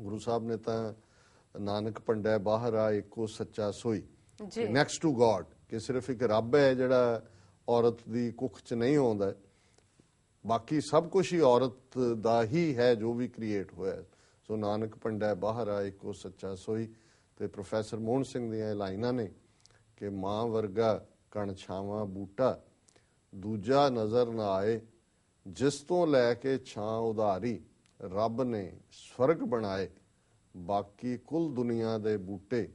ਗੁਰੂ ਸਾਹਿਬ ਨੇ ਤਾਂ ਨਾਨਕ ਪੰਡੈ ਬਾਹਰ ਆ ਇੱਕੋ ਸੱਚਾ ਸੋਈ ਜੀ ਨੈਕਸਟ ਟੂ ਗੋਡ ਕਿ ਸਿਰਫ ਇੱਕ ਰੱਬ ਹੈ ਜਿਹੜਾ ਔਰਤ ਦੀ ਕੁੱਖ 'ਚ ਨਹੀਂ ਆਉਂਦਾ। ਬਾਕੀ ਸਭ ਕੁਝ ਹੀ ਔਰਤ ਦਾ ਹੀ ਹੈ ਜੋ ਵੀ ਕ੍ਰੀਏਟ ਹੋਇਆ। ਸੋ ਨਾਨਕ ਪੰਡੈ ਬਾਹਰ ਆ ਇੱਕੋ ਸੱਚਾ ਸੋਈ ਤੇ ਪ੍ਰੋਫੈਸਰ ਮੋਹਨ ਸਿੰਘ ਦੀਆਂ ਲਾਈਨਾਂ ਨੇ ਕਿ ਮਾਂ ਵਰਗਾ ਕਣ ਛਾਵਾਂ ਬੂਟਾ ਦੂਜਾ ਨਜ਼ਰ ਨਾ ਆਏ ਜਿਸ ਤੋਂ ਲੈ ਕੇ ਛਾਂ ਉਧਾਰੀ ਰੱਬ ਨੇ ਸਵਰਗ ਬਣਾਏ ਬਾਕੀ ਕੁੱਲ ਦੁਨੀਆ ਦੇ ਬੂਟੇ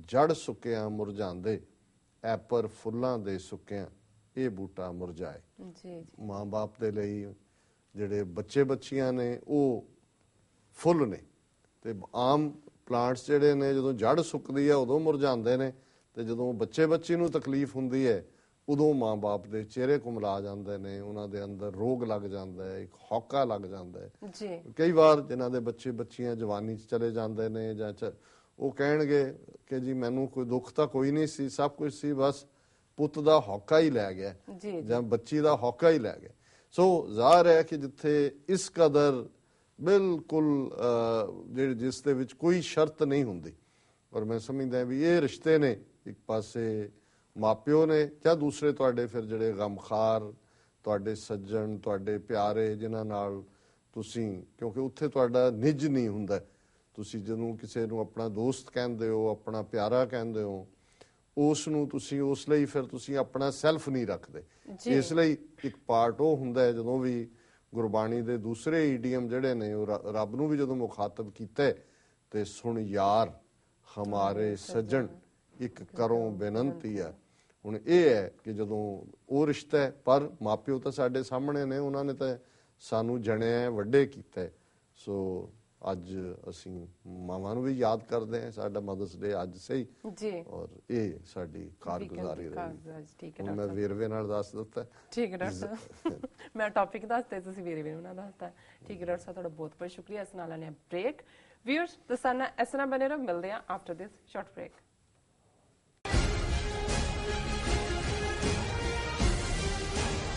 ਜੜ ਸੁੱਕਿਆਂ ਮੁਰਝਾਉਂਦੇ ਐਪਰ ਫੁੱਲਾਂ ਦੇ ਸੁੱਕਿਆਂ ਇਹ ਬੂਟਾ ਮੁਰਝਾਏ। ਜੀ ਜੀ। ਮਾਂ-ਬਾਪ ਦੇ ਲਈ ਜਿਹੜੇ ਬੱਚੇ ਬੱਚੀਆਂ ਨੇ ਉਹ ਫੁੱਲ ਨੇ। ਤੇ ਆਮ ਪਲਾਂਟਸ ਜਿਹੜੇ ਨੇ ਜਦੋਂ ਜੜ ਸੁੱਕਦੀ ਹੈ ਉਦੋਂ ਮੁਰਝਾਉਂਦੇ ਨੇ। ਤੇ ਜਦੋਂ ਬੱਚੇ ਬੱਚੀ ਨੂੰ ਤਕਲੀਫ ਹੁੰਦੀ ਹੈ ਉਦੋਂ ਮਾਂ-ਬਾਪ ਦੇ ਚਿਹਰੇ ਕੁਮਲਾ ਜਾਂਦੇ ਨੇ ਉਹਨਾਂ ਦੇ ਅੰਦਰ ਰੋਗ ਲੱਗ ਜਾਂਦਾ ਹੈ ਇੱਕ ਹੌਕਾ ਲੱਗ ਜਾਂਦਾ ਹੈ। ਜੀ। ਕਈ ਵਾਰ ਜਿਨ੍ਹਾਂ ਦੇ ਬੱਚੇ ਬੱਚੀਆਂ ਜਵਾਨੀ 'ਚ ਚਲੇ ਜਾਂਦੇ ਨੇ ਜਾਂ ਉਹ ਕਹਿਣਗੇ ਕਿ ਜੀ ਮੈਨੂੰ ਕੋਈ ਦੁੱਖ ਤਾਂ ਕੋਈ ਨਹੀਂ ਸੀ ਸਭ ਕੁਝ ਸੀ ਬਸ ਪੁੱਤ ਦਾ ਹੌਕਾ ਹੀ ਲੈ ਗਿਆ ਜੀ ਬੱਚੀ ਦਾ ਹੌਕਾ ਹੀ ਲੈ ਗਿਆ। ਸੋ ਜ਼ਾਹਰ ਹੈ ਕਿ ਜਿੱਥੇ ਇਸ ਕਦਰ ਬਿਲਕੁਲ ਜਿਹੜੇ ਜਿਸ ਦੇ ਵਿੱਚ ਕੋਈ ਸ਼ਰਤ ਨਹੀਂ ਹੁੰਦੀ। ਔਰ ਮੈਂ ਸਮਝਦਾ ਵੀ ਇਹ ਰਿਸ਼ਤੇ ਨੇ ਇੱਕ ਪਾਸੇ ਮਾਪਿਓ ਨੇ ਜਾਂ ਦੂਸਰੇ ਤੁਹਾਡੇ ਫਿਰ ਜਿਹੜੇ ਗਮਖਾਰ ਤੁਹਾਡੇ ਸੱਜਣ ਤੁਹਾਡੇ ਪਿਆਰੇ ਜਿਨ੍ਹਾਂ ਨਾਲ ਤੁਸੀਂ ਕਿਉਂਕਿ ਉੱਥੇ ਤੁਹਾਡਾ ਨਿੱਜ ਨਹੀਂ ਹੁੰਦਾ। ਤੁਸੀਂ ਜਦੋਂ ਕਿਸੇ ਨੂੰ ਆਪਣਾ ਦੋਸਤ ਕਹਿੰਦੇ ਹੋ ਆਪਣਾ ਪਿਆਰਾ ਕਹਿੰਦੇ ਹੋ ਉਸ ਨੂੰ ਤੁਸੀਂ ਉਸ ਲਈ ਫਿਰ ਤੁਸੀਂ ਆਪਣਾ ਸੈਲਫ ਨਹੀਂ ਰੱਖਦੇ। ਇਸ ਲਈ ਇੱਕ ਪਾਰਟ ਉਹ ਹੁੰਦਾ ਹੈ ਜਦੋਂ ਵੀ ਗੁਰਬਾਣੀ ਦੇ ਦੂਸਰੇ ਈਡੀਅਮ ਜਿਹੜੇ ਨੇ ਉਹ ਰੱਬ ਨੂੰ ਵੀ ਜਦੋਂ ਮੁਖਾਤਬ ਕੀਤਾ ਤੇ ਸੁਣ ਯਾਰ ਹਮਾਰੇ ਸੱਜਣ। ਇੱਕ ਕਰੋ ਬੇਨੰਤੀ ਹੈ। ਹੁਣ ਇਹ ਹੈ ਕਿ ਜਦੋਂ ਉਹ ਰਿਸ਼ਤਾ ਹੈ ਪਰ ਮਾਪਿਓ ਤਾਂ ਸਾਡੇ ਸਾਹਮਣੇ ਨੇ ਉਹਨਾਂ ਨੇ ਤਾਂ ਸਾਨੂੰ ਜਣਿਆ ਹੈ, ਵੱਡੇ ਕੀਤਾ ਹੈ। ਸੋ ਅੱਜ ਅਸੀਂ ਮਾਵਾਂ ਨੂੰ ਵੀ ਯਾਦ ਕਰਦੇ ਹਾਂ ਸਾਡਾ ਮਦਰਸ ਡੇ ਅੱਜ ਸਹੀ। ਜੀ। ਔਰ ਇਹ ਸਾਡੀ ਕਾਰਗੁਜ਼ਾਰੀ ਰਹੀ। ਠੀਕ ਹੈ ਮੈਂ ਵੇਰਵੇ ਨਾਲ ਦੱਸ ਦਿੱਤਾ। ਠੀਕ ਹੈ ਡਾਕਟਰ ਮੈਂ ਟੌਪਿਕ ਦੱਸਦੇ ਤੁਸੀਂ ਵੀਰੇ ਵੀ ਉਹਨਾਂ ਦਾ ਦੱਸਤਾ। ਠੀਕ ਹੈ ਡਾਕਟਰ ਸਾਹਿਬ ਤੁਹਾਡਾ ਬਹੁਤ ਬਹੁਤ ਸ਼ੁਕਰੀਆ। ਇਸ ਨਾਲ ਆਨੇ ਬ੍ਰੇਕ ਵੀਅਰਸ ਦਸਾਨਾ ਇਸ ਬਨੇ ਰਹੋ। ਮਿਲਦੇ ਆ ਆਫਟਰ ਦਿਸ ਸ਼ਾਰਟ ਬ੍ਰੇਕ